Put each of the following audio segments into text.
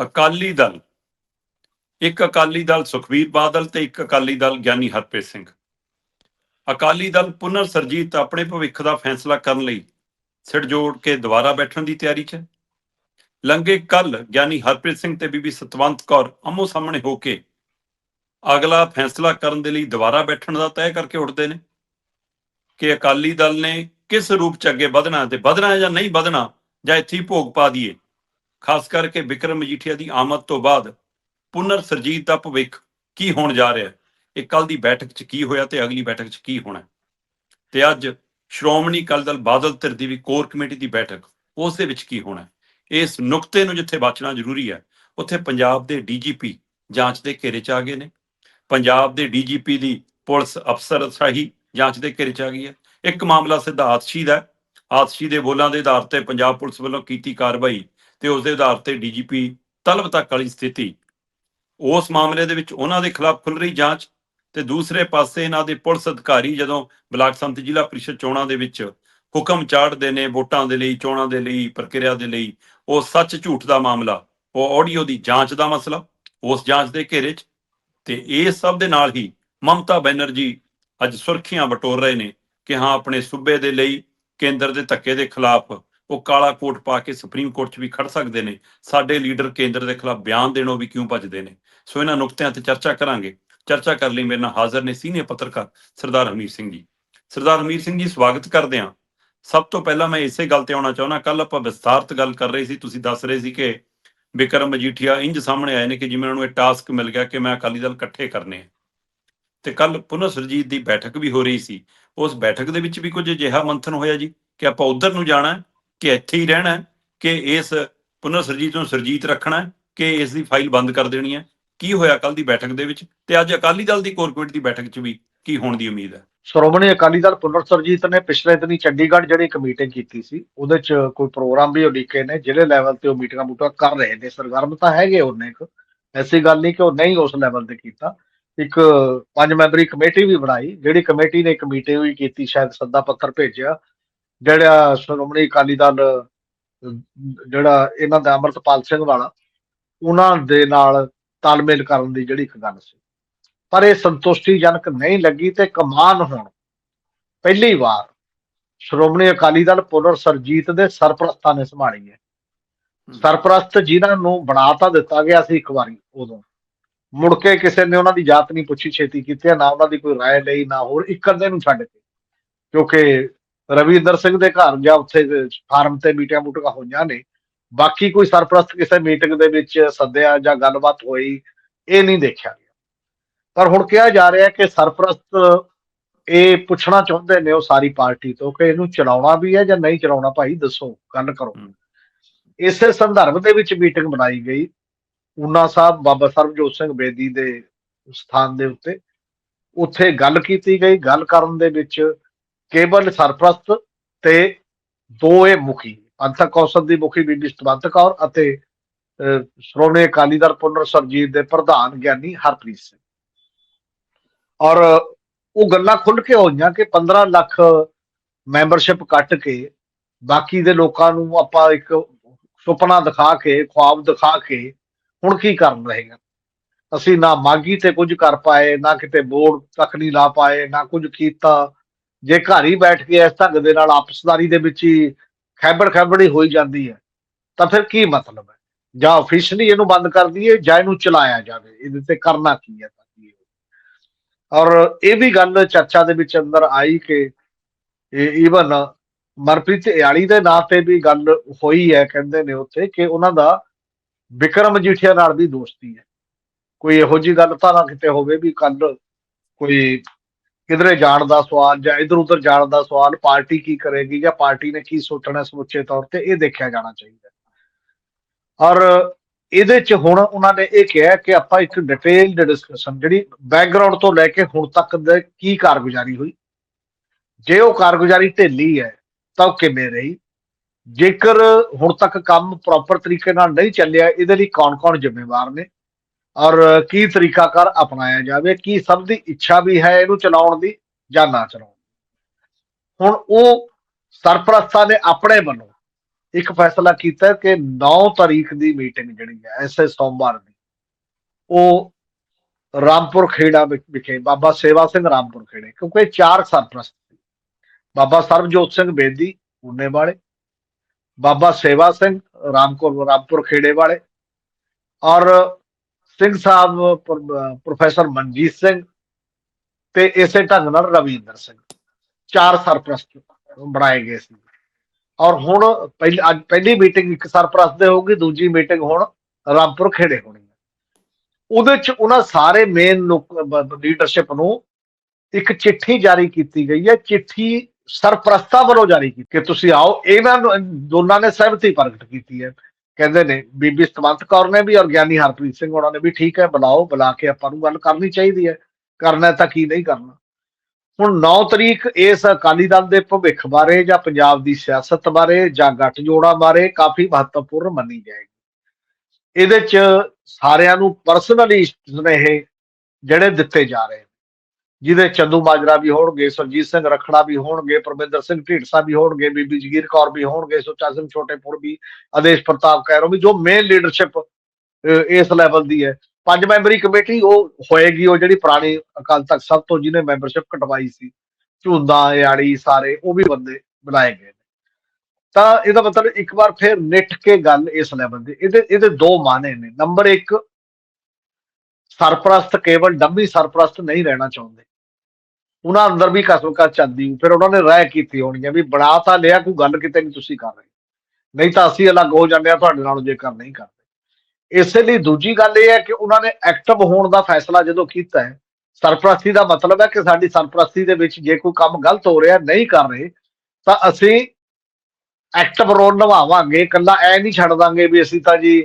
ਅਕਾਲੀ ਦਲ, ਇੱਕ ਅਕਾਲੀ ਦਲ ਸੁਖਬੀਰ ਬਾਦਲ ਤੇ ਇੱਕ ਅਕਾਲੀ ਦਲ ਗਿਆਨੀ ਹਰਪ੍ਰੀਤ ਸਿੰਘ ਅਕਾਲੀ ਦਲ ਪੁਨਰ ਸਰਜੀਤ ਆਪਣੇ ਭਵਿੱਖ ਦਾ ਫੈਸਲਾ ਕਰਨ ਲਈ ਸਿਰ ਜੋੜ ਕੇ ਦੁਬਾਰਾ ਬੈਠਣ ਦੀ ਤਿਆਰੀ 'ਚ ਹੈ। ਲੰਗੇ ਕੱਲ ਗਿਆਨੀ ਹਰਪ੍ਰੀਤ ਸਿੰਘ ਤੇ ਬੀਬੀ ਸਤਵੰਤ ਕੌਰ ਆਮੋ ਸਾਹਮਣੇ ਹੋ ਕੇ ਅਗਲਾ ਫੈਸਲਾ ਕਰਨ ਦੇ ਲਈ ਦੁਬਾਰਾ ਬੈਠਣ ਦਾ ਤੈਅ ਕਰਕੇ ਉੱਠਦੇ ਨੇ ਕਿ ਅਕਾਲੀ ਦਲ ਨੇ ਕਿਸ ਰੂਪ 'ਚ ਅੱਗੇ ਵਧਣਾ ਤੇ ਵਧਣਾ ਜਾਂ ਨਹੀਂ ਵਧਣਾ ਜਾਂ ਇੱਥੇ ਹੀ ਭੋਗ ਪਾ ਦਈਏ ਖਾਸ ਕਰਕੇ ਵਿਕਰਮ ਮਜੀਠੀਆ ਦੀ ਆਮਦ ਤੋਂ ਬਾਅਦ ਪੁਨਰ ਸਰਜੀਤ ਦਾ ਭਵਿੱਖ ਕੀ ਹੋਣ ਜਾ ਰਿਹਾ ਇਹ ਕੱਲ ਦੀ ਬੈਠਕ 'ਚ ਕੀ ਹੋਇਆ ਤੇ ਅਗਲੀ ਬੈਠਕ 'ਚ ਕੀ ਹੋਣਾ ਤੇ ਅੱਜ ਸ਼੍ਰੋਮਣੀ ਅਕਾਲੀ ਦਲ ਬਾਦਲ ਧਿਰ ਦੀ ਵੀ ਕੋਰ ਕਮੇਟੀ ਦੀ ਬੈਠਕ, ਉਸ ਦੇ ਵਿੱਚ ਕੀ ਹੋਣਾ ਇਸ ਨੁਕਤੇ ਨੂੰ ਜਿੱਥੇ ਬਚਣਾ ਜ਼ਰੂਰੀ ਹੈ, ਉੱਥੇ ਪੰਜਾਬ ਦੇ ਡੀਜੀਪੀ ਜਾਂਚ ਦੇ ਘੇਰੇ 'ਚ ਆ ਗਏ ਨੇ। ਪੰਜਾਬ ਦੇ ਡੀਜੀਪੀ ਦੀ ਪੁਲਿਸ ਅਫਸਰ ਸ਼ਾਹੀ ਜਾਂਚ ਦੇ ਘੇਰੇ 'ਚ ਆ ਗਈ ਹੈ। ਇੱਕ ਮਾਮਲਾ ਸਿੱਧਾ ਆਤਸ਼ੀ ਦਾ ਆਤਸ਼ੀ ਦੇ ਬੋਲਾਂ ਦੇ ਆਧਾਰ ਤੇ ਪੰਜਾਬ ਪੁਲਿਸ ਵੱਲੋਂ ਕੀਤੀ ਕਾਰਵਾਈ ਤੇ ਉਸ ਦੇ ਆਧਾਰ ਤੇ ਡੀਜੀਪੀ ਤਲਬ ਤੱਕ ਵਾਲੀ ਸਥਿਤੀ। ਉਸ ਮਾਮਲੇ ਦੇ ਵਿੱਚ ਉਹਨਾਂ ਦੇ ਖਿਲਾਫ ਖੁੱਲ ਰਹੀ ਜਾਂਚ ਤੇ ਦੂਸਰੇ ਪਾਸੇ ਇਹਨਾਂ ਦੇ ਪੁਲਿਸ ਅਧਿਕਾਰੀ ਜਦੋਂ ਬਲਾਕ ਸੰਮਤੀ ਜ਼ਿਲ੍ਹਾ ਪ੍ਰੀਸ਼ਦ ਚੋਣਾਂ ਦੇ ਵਿੱਚ ਹੁਕਮ ਚਾੜਦੇ ਨੇ ਵੋਟਾਂ ਦੇ ਲਈ, ਚੋਣਾਂ ਦੇ ਲਈ, ਪ੍ਰਕਿਰਿਆ ਦੇ ਲਈ, ਉਹ ਸੱਚ ਝੂਠ ਦਾ ਮਾਮਲਾ, ਉਹ ਆਡੀਓ ਦੀ ਜਾਂਚ ਦਾ ਮਸਲਾ, ਉਸ ਜਾਂਚ ਦੇ ਘੇਰੇ 'ਚ ਤੇ ਇਹ ਸਭ ਦੇ ਨਾਲ ਹੀ ਮਮਤਾ ਬੈਨਰਜੀ ਅੱਜ ਸੁਰਖੀਆਂ ਬਟੋਰ ਰਹੇ ਨੇ ਕਿ ਹਾਂ, ਆਪਣੇ ਸੂਬੇ ਦੇ ਲਈ ਕੇਂਦਰ ਦੇ ਧੱਕੇ ਦੇ ਖਿਲਾਫ ਉਹ ਕਾਲਾ ਕੋਟ ਪਾ ਕੇ ਸੁਪਰੀਮ ਕੋਰਟ 'ਚ ਵੀ ਖੜ ਸਕਦੇ ਨੇ। ਸਾਡੇ ਲੀਡਰ ਕੇਂਦਰ ਦੇ ਖਿਲਾਫ ਬਿਆਨ ਦੇਣੋਂ ਵੀ ਕਿਉਂ ਭੱਜਦੇ ਨੇ? ਸੋ ਇਹਨਾਂ ਨੁਕਤਿਆਂ ਤੇ ਚਰਚਾ ਕਰਾਂਗੇ। ਚਰਚਾ ਕਰਨ ਲਈ ਮੇਰੇ ਨਾਲ ਹਾਜ਼ਰ ਨੇ ਸੀਨੀਅਰ ਪੱਤਰਕਾਰ ਸਰਦਾਰ ਹਮੀਰ ਸਿੰਘ ਜੀ। ਸਰਦਾਰ ਹਮੀਰ ਸਿੰਘ ਜੀ, ਸਵਾਗਤ ਕਰਦੇ ਹਾਂ। ਸਭ ਤੋਂ ਪਹਿਲਾਂ ਮੈਂ ਇਸੇ ਗੱਲ ਤੇ ਆਉਣਾ ਚਾਹੁੰਦਾ ਕੱਲ ਆਪਾਂ ਵਿਸਤਾਰਤ ਗੱਲ ਕਰ ਰਹੇ ਸੀ, ਤੁਸੀਂ ਦੱਸ ਰਹੇ ਸੀ ਕਿ ਵਿਕਰਮ ਮਜੀਠੀਆ ਇੰਜ ਸਾਹਮਣੇ ਆਏ ਨੇ ਕਿ ਜਿਵੇਂ ਉਹਨਾਂ ਨੂੰ ਇਹ ਟਾਸਕ ਮਿਲ ਗਿਆ ਕਿ ਮੈਂ ਅਕਾਲੀ ਦਲ ਇਕੱਠੇ ਕਰਨੇ ਆ। ਤੇ ਕੱਲ ਪੁਨਰ ਸਰਜੀਤ ਦੀ ਬੈਠਕ ਵੀ ਹੋ ਰਹੀ ਸੀ। ਉਸ ਬੈਠਕ ਦੇ ਵਿੱਚ ਵੀ ਕੁਝ ਅਜਿਹਾ ਮੰਥਨ ਹੋਇਆ ਜੀ ਕਿ ਆਪਾਂ ਉਧਰ ਨੂੰ ਜਾਣਾ ਕਿ ਇੱਥੇ ਹੀ ਰਹਿਣਾ ਕਿ ਇਸ ਪੁਨਰ ਸਰਜੀਤ ਨੂੰ ਸਰਜੀਤ ਰੱਖਣਾ ਕਿ ਇਸ ਦੀ ਫਾਈਲ ਬੰਦ ਕਰ ਦੇਣੀ ਹੈ। ਕੀ ਹੋਇਆ ਕੱਲ ਦੀ ਬੈਠਕ ਦੇ ਵਿੱਚ? ਤੇ ਅੱਜ ਅਕਾਲੀ ਦਲ ਦੀ ਕੋਰ ਦੀ ਬੈਠਕ 'ਚ ਵੀ ਕੀ ਹੋਣ ਦੀ ਉਮੀਦ ਹੈ? ਸ਼੍ਰੋਮਣੀ ਅਕਾਲੀ ਦਲ ਪੁਨਰ ਸਰਜੀਤ ਨੇ ਪਿਛਲੇ ਦਿਨੀ ਚੰਡੀਗੜ੍ਹ ਜਿਹੜੀ ਇੱਕ ਮੀਟਿੰਗ ਕੀਤੀ ਸੀ, ਉਹਦੇ ਚ ਕੋਈ ਪ੍ਰੋਗਰਾਮ ਵੀ ਉਲੀਕੇ ਨੇ ਜਿਹੜੇ ਲੈਵਲ ਤੇ ਉਹ ਮੀਟਿੰਗਾਂ ਮੂਟਾਂ ਕਰ ਰਹੇ ਨੇ। ਸਰਗਰਮ ਤਾਂ ਹੈਗੇ ਉਹਨੇ ਇੱਕ, ਐਸੀ ਗੱਲ ਨਹੀਂ ਕਿ ਉਹ ਨਹੀਂ ਉਸ ਲੈਵਲ ਤੇ ਕੀਤਾ। ਇੱਕ ਪੰਜ ਮੈਂਬਰੀ ਕਮੇਟੀ ਵੀ ਬਣਾਈ, ਜਿਹੜੀ ਕਮੇਟੀ ਨੇ ਇੱਕ ਮੀਟਿੰਗ ਵੀ ਕੀਤੀ, ਸ਼ਾਇਦ ਸੱਦਾ ਪੱਤਰ ਭੇਜਿਆ। ਜਿਹੜਾ ਸ਼੍ਰੋਮਣੀ ਅਕਾਲੀ ਦਲ ਅਹ, ਜਿਹੜਾ ਇਹਨਾਂ ਦਾ ਅਮਰਤਪਾਲ ਸਿੰਘ ਵਾਲਾ ਉਹਨਾਂ ਦੇ ਨਾਲ ਤਾਲਮੇਲ ਕਰਨ ਦੀ ਜਿਹੜੀ ਇੱਕ ਗੱਲ ਸੀ ਪਰ ਇਹ ਸੰਤੁਸ਼ਟੀਜਨਕ ਨਹੀਂ ਲੱਗੀ ਤੇ ਕਮਾਨ ਹੁਣ ਪਹਿਲੀ ਵਾਰ ਸ਼੍ਰੋਮਣੀ ਅਕਾਲੀ ਦਲ ਪੁਨਰ ਸਰਜੀਤ ਦੇ ਸਰਪ੍ਰਸਤਾਂ ਨੇ ਸੰਭਾਲੀ ਹੈ ਸਰਪ੍ਰਸਤ ਜਿਨ੍ਹਾਂ ਨੂੰ ਬਣਾ ਤਾਂ ਦਿੱਤਾ ਗਿਆ ਸੀ ਇੱਕ ਵਾਰੀ ਉਦੋਂ ਮੁੜ ਕੇ ਕਿਸੇ ਨੇ ਉਹਨਾਂ ਦੀ ਜਾਤ ਨਹੀਂ ਪੁੱਛੀ ਛੇਤੀ ਕੀਤੀ ਨਾ ਉਹਨਾਂ ਦੀ ਕੋਈ رائے ਲਈ ਨਾ ਹੋਰ ਇੱਕ ਅੱਧੇ ਨੂੰ ਛੱਡ ਕੇ ਕਿਉਂਕਿ ਰਵਿੰਦਰ ਸਿੰਘ ਦੇ ਘਰ ਜਾਂ ਉੱਥੇ ਫਾਰਮ ਤੇ ਮੀਟਿੰਗਾਂ ਮੂਟਿੰਗਾਂ ਹੋਈਆਂ ਨੇ। ਬਾਕੀ ਕੋਈ ਸਰਪ੍ਰਸਤ ਕਿਸੇ ਮੀਟਿੰਗ ਦੇ ਵਿੱਚ ਸੱਦਿਆ ਜਾਂ ਗੱਲਬਾਤ ਹੋਈ ਇਹ ਨਹੀਂ ਦੇਖਿਆ ਗਿਆ। ਪਰ ਹੁਣ ਕਿਹਾ ਜਾ ਰਿਹਾ ਕਿ ਸਰਪ੍ਰਸਤ ਇਹ ਪੁੱਛਣਾ ਚਾਹੁੰਦੇ ਨੇ ਉਹ ਸਾਰੀ ਪਾਰਟੀ ਤੋਂ ਕਿ ਇਹਨੂੰ ਚਲਾਉਣਾ ਵੀ ਹੈ ਜਾਂ ਨਹੀਂ ਚਲਾਉਣਾ ਭਾਈ ਦੱਸੋ ਗੱਲ ਕਰੋ। ਇਸੇ ਸੰਦਰਭ ਦੇ ਵਿੱਚ ਮੀਟਿੰਗ ਬਣਾਈ ਗਈ। ਊਨਾ ਸਾਹਿਬ ਬਾਬਾ ਸਰਬਜੋਤ ਸਿੰਘ ਬੇਦੀ ਦੇ ਸਥਾਨ ਦੇ ਉੱਤੇ। ਉੱਥੇ ਗੱਲ ਕੀਤੀ ਗਈ। ਗੱਲ ਕਰਨ ਦੇ ਵਿੱਚ ਕੇਵਲ ਸਰਪ੍ਰਸਤ ਤੇ ਦੋਏ ਮੁਖੀ ਪੰਥਕ ਕੌਂਸਲ ਦੀ ਮੁਖੀ ਬੀਬੀ ਸਤਵੰਤ ਕੌਰ ਅਤੇ ਅਹ, ਸ਼੍ਰੋਮਣੀ ਅਕਾਲੀ ਦਲ ਪੁਨਰ ਸਰਜੀਤ ਦੇ ਪ੍ਰਧਾਨ ਗਿਆਨੀ ਹਰਪ੍ਰੀਤ ਸਿੰਘ। ਔਰ ਉਹ ਗੱਲਾਂ ਖੁੱਲ ਕੇ ਹੋਈਆਂ ਕਿ 15 ਲੱਖ ਮੈਂਬਰਸ਼ਿਪ ਕੱਟ ਕੇ ਬਾਕੀ ਦੇ ਲੋਕਾਂ ਨੂੰ ਆਪਾਂ ਇੱਕ ਸੁਪਨਾ ਦਿਖਾ ਕੇ ਖੁਆਬ ਦਿਖਾ ਕੇ ਹੁਣ ਕੀ ਕਰਨ ਰਹੇਗਾ ਅਸੀਂ ਨਾ ਮਾਗੀ ਤੇ ਕੁਝ ਕਰ ਪਾਏ ਨਾ ਕਿਤੇ ਬੋਰਡ ਤੱਕ ਨਹੀਂ ਲਾ ਪਾਏ ਨਾ ਕੁਝ ਕੀਤਾ ਜੇ ਘਰ ਹੀ ਬੈਠ ਕੇ ਇਸ ਢੰਗ ਦੇ ਨਾਲ ਆਪਸਦਾਰੀ ਦੇ ਵਿੱਚ ਹੀ ਖੈਬੜ ਖੈਬੜੀ ਹੋਈ ਜਾਂਦੀ ਹੈ, ਤਾਂ ਫਿਰ ਕੀ ਮਤਲਬ ਹੈ? ਜਾਂ ਆਫੀਸ਼ਲੀ ਇਹਨੂੰ ਬੰਦ ਕਰ ਦਈਏ ਜਾਂ ਇਹਨੂੰ ਚਲਾਇਆ ਜਾਵੇ? ਇਹਦੇ ਤੇ ਕਰਨਾ ਕੀ ਹੈ ਤਾਂ ਕੀ ਔਰ ਇਹ ਵੀ ਗੱਲ ਚਰਚਾ ਦੇ ਵਿੱਚ ਅੰਦਰ ਆਈ ਕਿ ਈਵਨ ਮਨਪ੍ਰੀਤ ਇਆਲੀ ਦੇ ਨਾਂ ਤੇ ਵੀ ਗੱਲ ਹੋਈ ਹੈ, ਕਹਿੰਦੇ ਨੇ ਉੱਥੇ ਕਿ ਉਹਨਾਂ ਦਾ ਵਿਕਰਮ ਜੀਠੀਆ ਨਾਲ ਵੀ ਦੋਸਤੀ ਹੈ। ਕੋਈ ਇਹੋ ਜੀ ਗੱਲ ਤਾਂ ਨਾ ਕਿਤੇ ਹੋਵੇ ਵੀ ਕੱਲ ਕੋਈ ਕਿਧਰੇ ਜਾਣ ਦਾ ਸਵਾਲ ਜਾਂ ਇਧਰ ਉਧਰ ਜਾਣ ਦਾ ਸਵਾਲ, ਪਾਰਟੀ ਕੀ ਕਰੇਗੀ ਜਾਂ ਪਾਰਟੀ ਨੇ ਕੀ ਸੋਚਣਾ ਸਮੁੱਚੇ ਤੌਰ ਤੇ, ਇਹ ਦੇਖਿਆ ਜਾਣਾ ਚਾਹੀਦਾ ਔਰ ਇਹਦੇ ਚ ਹੁਣ ਉਹਨਾਂ ਨੇ ਇਹ ਕਿਹਾ ਕਿ ਆਪਾਂ ਇੱਕ ਡਿਟੇਲਡ ਡਿਸਕਸ਼ਨ ਜਿਹੜੀ ਬੈਕਗ੍ਰਾਉਂਡ ਤੋਂ ਲੈ ਕੇ ਹੁਣ ਤੱਕ ਦੇ ਕੀ ਕਾਰਗੁਜ਼ਾਰੀ ਹੋਈ, ਜੇ ਉਹ ਕਾਰਗੁਜ਼ਾਰੀ ਢਿੱਲੀ ਹੈ ਤਾਂ ਉਹ ਕਿਵੇਂ ਰਹੀ, ਜੇਕਰ ਹੁਣ ਤੱਕ ਕੰਮ ਪ੍ਰੋਪਰ ਤਰੀਕੇ ਨਾਲ ਨਹੀਂ ਚੱਲਿਆ, ਇਹਦੇ ਲਈ ਕੌਣ-ਕੌਣ ਜ਼ਿੰਮੇਵਾਰ ਨੇ ਔਰ ਕੀ ਤਰੀਕਾਕਾਰ ਅਪਣਾਇਆ ਜਾਵੇ, ਕੀ ਸਭ ਦੀ ਇੱਛਾ ਵੀ ਹੈ ਇਹਨੂੰ ਚਲਾਉਣ ਦੀ ਜਾਂ ਨਾ ਚਲਾਉਣ ਦੀ। ਹੁਣ ਉਹ ਸਰਪ੍ਰਸਤਾਂ ਨੇ ਆਪਣੇ ਵੱਲੋਂ ਇੱਕ ਫੈਸਲਾ ਕੀਤਾ ਕਿ 9 ਤਾਰੀਖ ਦੀ ਮੀਟਿੰਗ ਜਿਹੜੀ ਹੈ ਐਸੇ ਸੋਮਵਾਰ ਦੀ, ਉਹ ਰਾਮਪੁਰ ਖੇੜਾ ਵਿਖ- ਵਿਖੇ, ਬਾਬਾ ਸੇਵਾ ਸਿੰਘ ਰਾਮਪੁਰ ਖੇੜੇ, ਕਿਉਂਕਿ ਚਾਰ ਸਰਪ੍ਰਸਤ ਸੀ ਬਾਬਾ ਸਰਬਜੋਤ ਸਿੰਘ ਬੇਦੀ ਉਨੇ ਵਾਲੇ, ਬਾਬਾ ਸੇਵਾ ਸਿੰਘ ਰਾਮਪੁਰ ਰਾਮਪੁਰ ਖੇੜੇ ਵਾਲੇ ਔਰ ਸਿੰਘ ਸਾਹਿਬ, ਪ੍ਰੋ- ਪ੍ਰੋਫੈਸਰ ਮਨਜੀਤ ਸਿੰਘ ਤੇ ਇਸੇ ਢੰਗ ਨਾਲ ਰਵਿੰਦਰ ਸਿੰਘ। ਚਾਰ ਸਰਪ੍ਰਸਤ ਬਣਾਏ ਗਏ ਸੀ। ਔਰ ਹੁਣ ਪਹਿਲੀ, ਅੱਜ ਪਹਿਲੀ ਮੀਟਿੰਗ ਇੱਕ ਸਰਪ੍ਰਸਤ ਦੇ ਹੋਊਗੀ, ਦੂਜੀ ਮੀਟਿੰਗ ਹੁਣ ਰਾਮਪੁਰ ਖੇੜੇ ਹੋਣੀ ਹੈ। ਉਹਦੇ ਚ ਉਹਨਾਂ ਸਾਰੇ ਮੇਨ ਲੀਡਰਸ਼ਿਪ ਨੂੰ ਇੱਕ ਚਿੱਠੀ ਜਾਰੀ ਕੀਤੀ ਗਈ ਹੈ। ਚਿੱਠੀ ਸਰਪ੍ਰਸਤਾਂ ਵੱਲੋਂ ਜਾਰੀ ਕੀਤੀ ਕਿ ਤੁਸੀਂ ਆਓ, ਇਹਨਾਂ ਨੂੰ, ਦੋਨਾਂ ਨੇ ਸਹਿਮਤੀ ਪ੍ਰਗਟ ਕੀਤੀ ਹੈ। ਕਹਿੰਦੇ ਨੇ, ਬੀਬੀ ਸਤਵੰਤ ਕੌਰ ਨੇ ਵੀ ਔਰ ਗਿਆਨੀ ਹਰਪ੍ਰੀਤ ਸਿੰਘ ਉਹਨਾਂ ਨੇ ਵੀ ਠੀਕ ਹੈ, ਬੁਲਾਓ, ਬੁਲਾ ਕੇ ਆਪਾਂ ਨੂੰ ਗੱਲ ਕਰਨੀ ਚਾਹੀਦੀ ਹੈ। ਕਰਨਾ ਤਾਂ ਕੀ ਨਹੀਂ ਕਰਨਾ। ਹੁਣ 9 ਤਰੀਕ ਇਸ ਅਕਾਲੀ ਦਲ ਦੇ ਭਵਿੱਖ ਬਾਰੇ ਜਾਂ ਪੰਜਾਬ ਦੀ ਸਿਆਸਤ ਬਾਰੇ ਜਾਂ ਗੱਠਜੋੜਾਂ ਬਾਰੇ ਕਾਫੀ ਮਹੱਤਵਪੂਰਨ ਮੰਨੀ ਜਾਏਗੀ। ਇਹਦੇ ਚ ਸਾਰਿਆਂ ਨੂੰ ਪਰਸਨਲੀ ਸੁਨੇਹੇ ਜਿਹੜੇ ਦਿੱਤੇ ਜਾ ਰਹੇ ਨੇ। ਜਿਹਦੇ ਚੰਦੂ ਮਾਜਰਾ ਵੀ ਹੋਣਗੇ, ਸਰਜੀਤ ਸਿੰਘ ਰਖੜਾ ਵੀ ਹੋਣਗੇ, ਪਰਮਿੰਦਰ ਸਿੰਘ ਢੀਂਡਸਾ ਵੀ ਹੋਣਗੇ, ਬੀਬੀ ਜਗੀਰ ਕੌਰ ਵੀ ਹੋਣਗੇ ਸੁੱਚਾ ਸਿੰਘ ਛੋਟੇਪੁਰ ਵੀ, ਆਦੇਸ਼ ਪ੍ਰਤਾਪ ਕੈਰੋ ਵੀ, ਜੋ ਮੇਨ ਲੀਡਰਸ਼ਿਪ ਇਸ ਲੈਵਲ ਦੀ ਹੈ। ਪੰਜ ਮੈਂਬਰੀ ਕਮੇਟੀ, ਉਹ ਹੋਏਗੀ, ਉਹ ਜਿਹੜੀ ਪੁਰਾਣੀ ਅਕਾਲ ਤਖਤ ਸਭ ਤੋਂ ਜਿਹਨੇ ਮੈਂਬਰਸ਼ਿਪ ਕਟਵਾਈ ਸੀ। ਝੁੰਦਾ ਯਾੜੀ ਸਾਰੇ, ਉਹ ਵੀ ਬੰਦੇ ਬੁਲਾਏ ਗਏ ਨੇ। ਤਾਂ ਇਹਦਾ ਮਤਲਬ ਇੱਕ ਵਾਰ ਫਿਰ ਨਿੱਠ ਕੇ ਗੱਲ ਇਸ ਲੈਵਲ ਦੀ। ਇਹਦੇ ਇਹਦੇ ਦੋ ਮਾਨੇ ਨੇ। ਨੰਬਰ 1 ਸਰਪ੍ਰਸਤ ਕੇਵਲ ਡੰਮੀ ਸਰਪ੍ਰਸਤ ਨਹੀਂ ਰਹਿਣਾ ਚਾਹੁੰਦੇ। ਉਹਨਾਂ ਅੰਦਰ ਵੀ ਕਸਮ ਕਸਮਕਾ ਚੱਲਦੀ ਫਿਰ ਉਹਨਾਂ ਨੇ ਰਾਇ ਕੀਤੀ ਹੋਣੀ ਹੈ ਵੀ ਬਣਾ ਤਾਂ ਲਿਆ, ਕੋਈ ਗੱਲ ਕਿਤੇ ਨਹੀਂ ਤੁਸੀਂ ਕਰ ਰਹੇ। ਨਹੀਂ ਤਾਂ ਅਸੀਂ ਅਲੱਗ ਹੋ ਜਾਂਦੇ ਆ, ਤੁਹਾਡੇ ਨਾਲ ਜੇਕਰ ਨਹੀਂ ਕਰਦੇ। ਇਸੇ ਲਈ ਦੂਜੀ ਗੱਲ ਇਹ ਹੈ ਕਿ ਉਹਨਾਂ ਨੇ ਐਕਟਿਵ ਹੋਣ ਦਾ ਫੈਸਲਾ ਜਦੋਂ ਕੀਤਾ ਹੈ, ਸਰਪ੍ਰਸਤੀ ਦਾ ਮਤਲਬ ਹੈ ਕਿ ਸਾਡੀ ਸਰਪ੍ਰਸਤੀ ਦੇ ਵਿੱਚ ਜੇ ਕੋਈ ਕੰਮ ਗਲਤ ਹੋ ਰਿਹਾ, ਨਹੀਂ ਕਰ ਰਹੇ, ਤਾਂ ਅਸੀਂ ਐਕਟਿਵ ਰੋਲ ਨਿਭਾਵਾਂਗੇ ਕੱਲਾ ਐ ਨਹੀਂ ਛੱਡ ਦਾਂਗੇ ਵੀ ਅਸੀਂ ਤਾਂ ਜੀ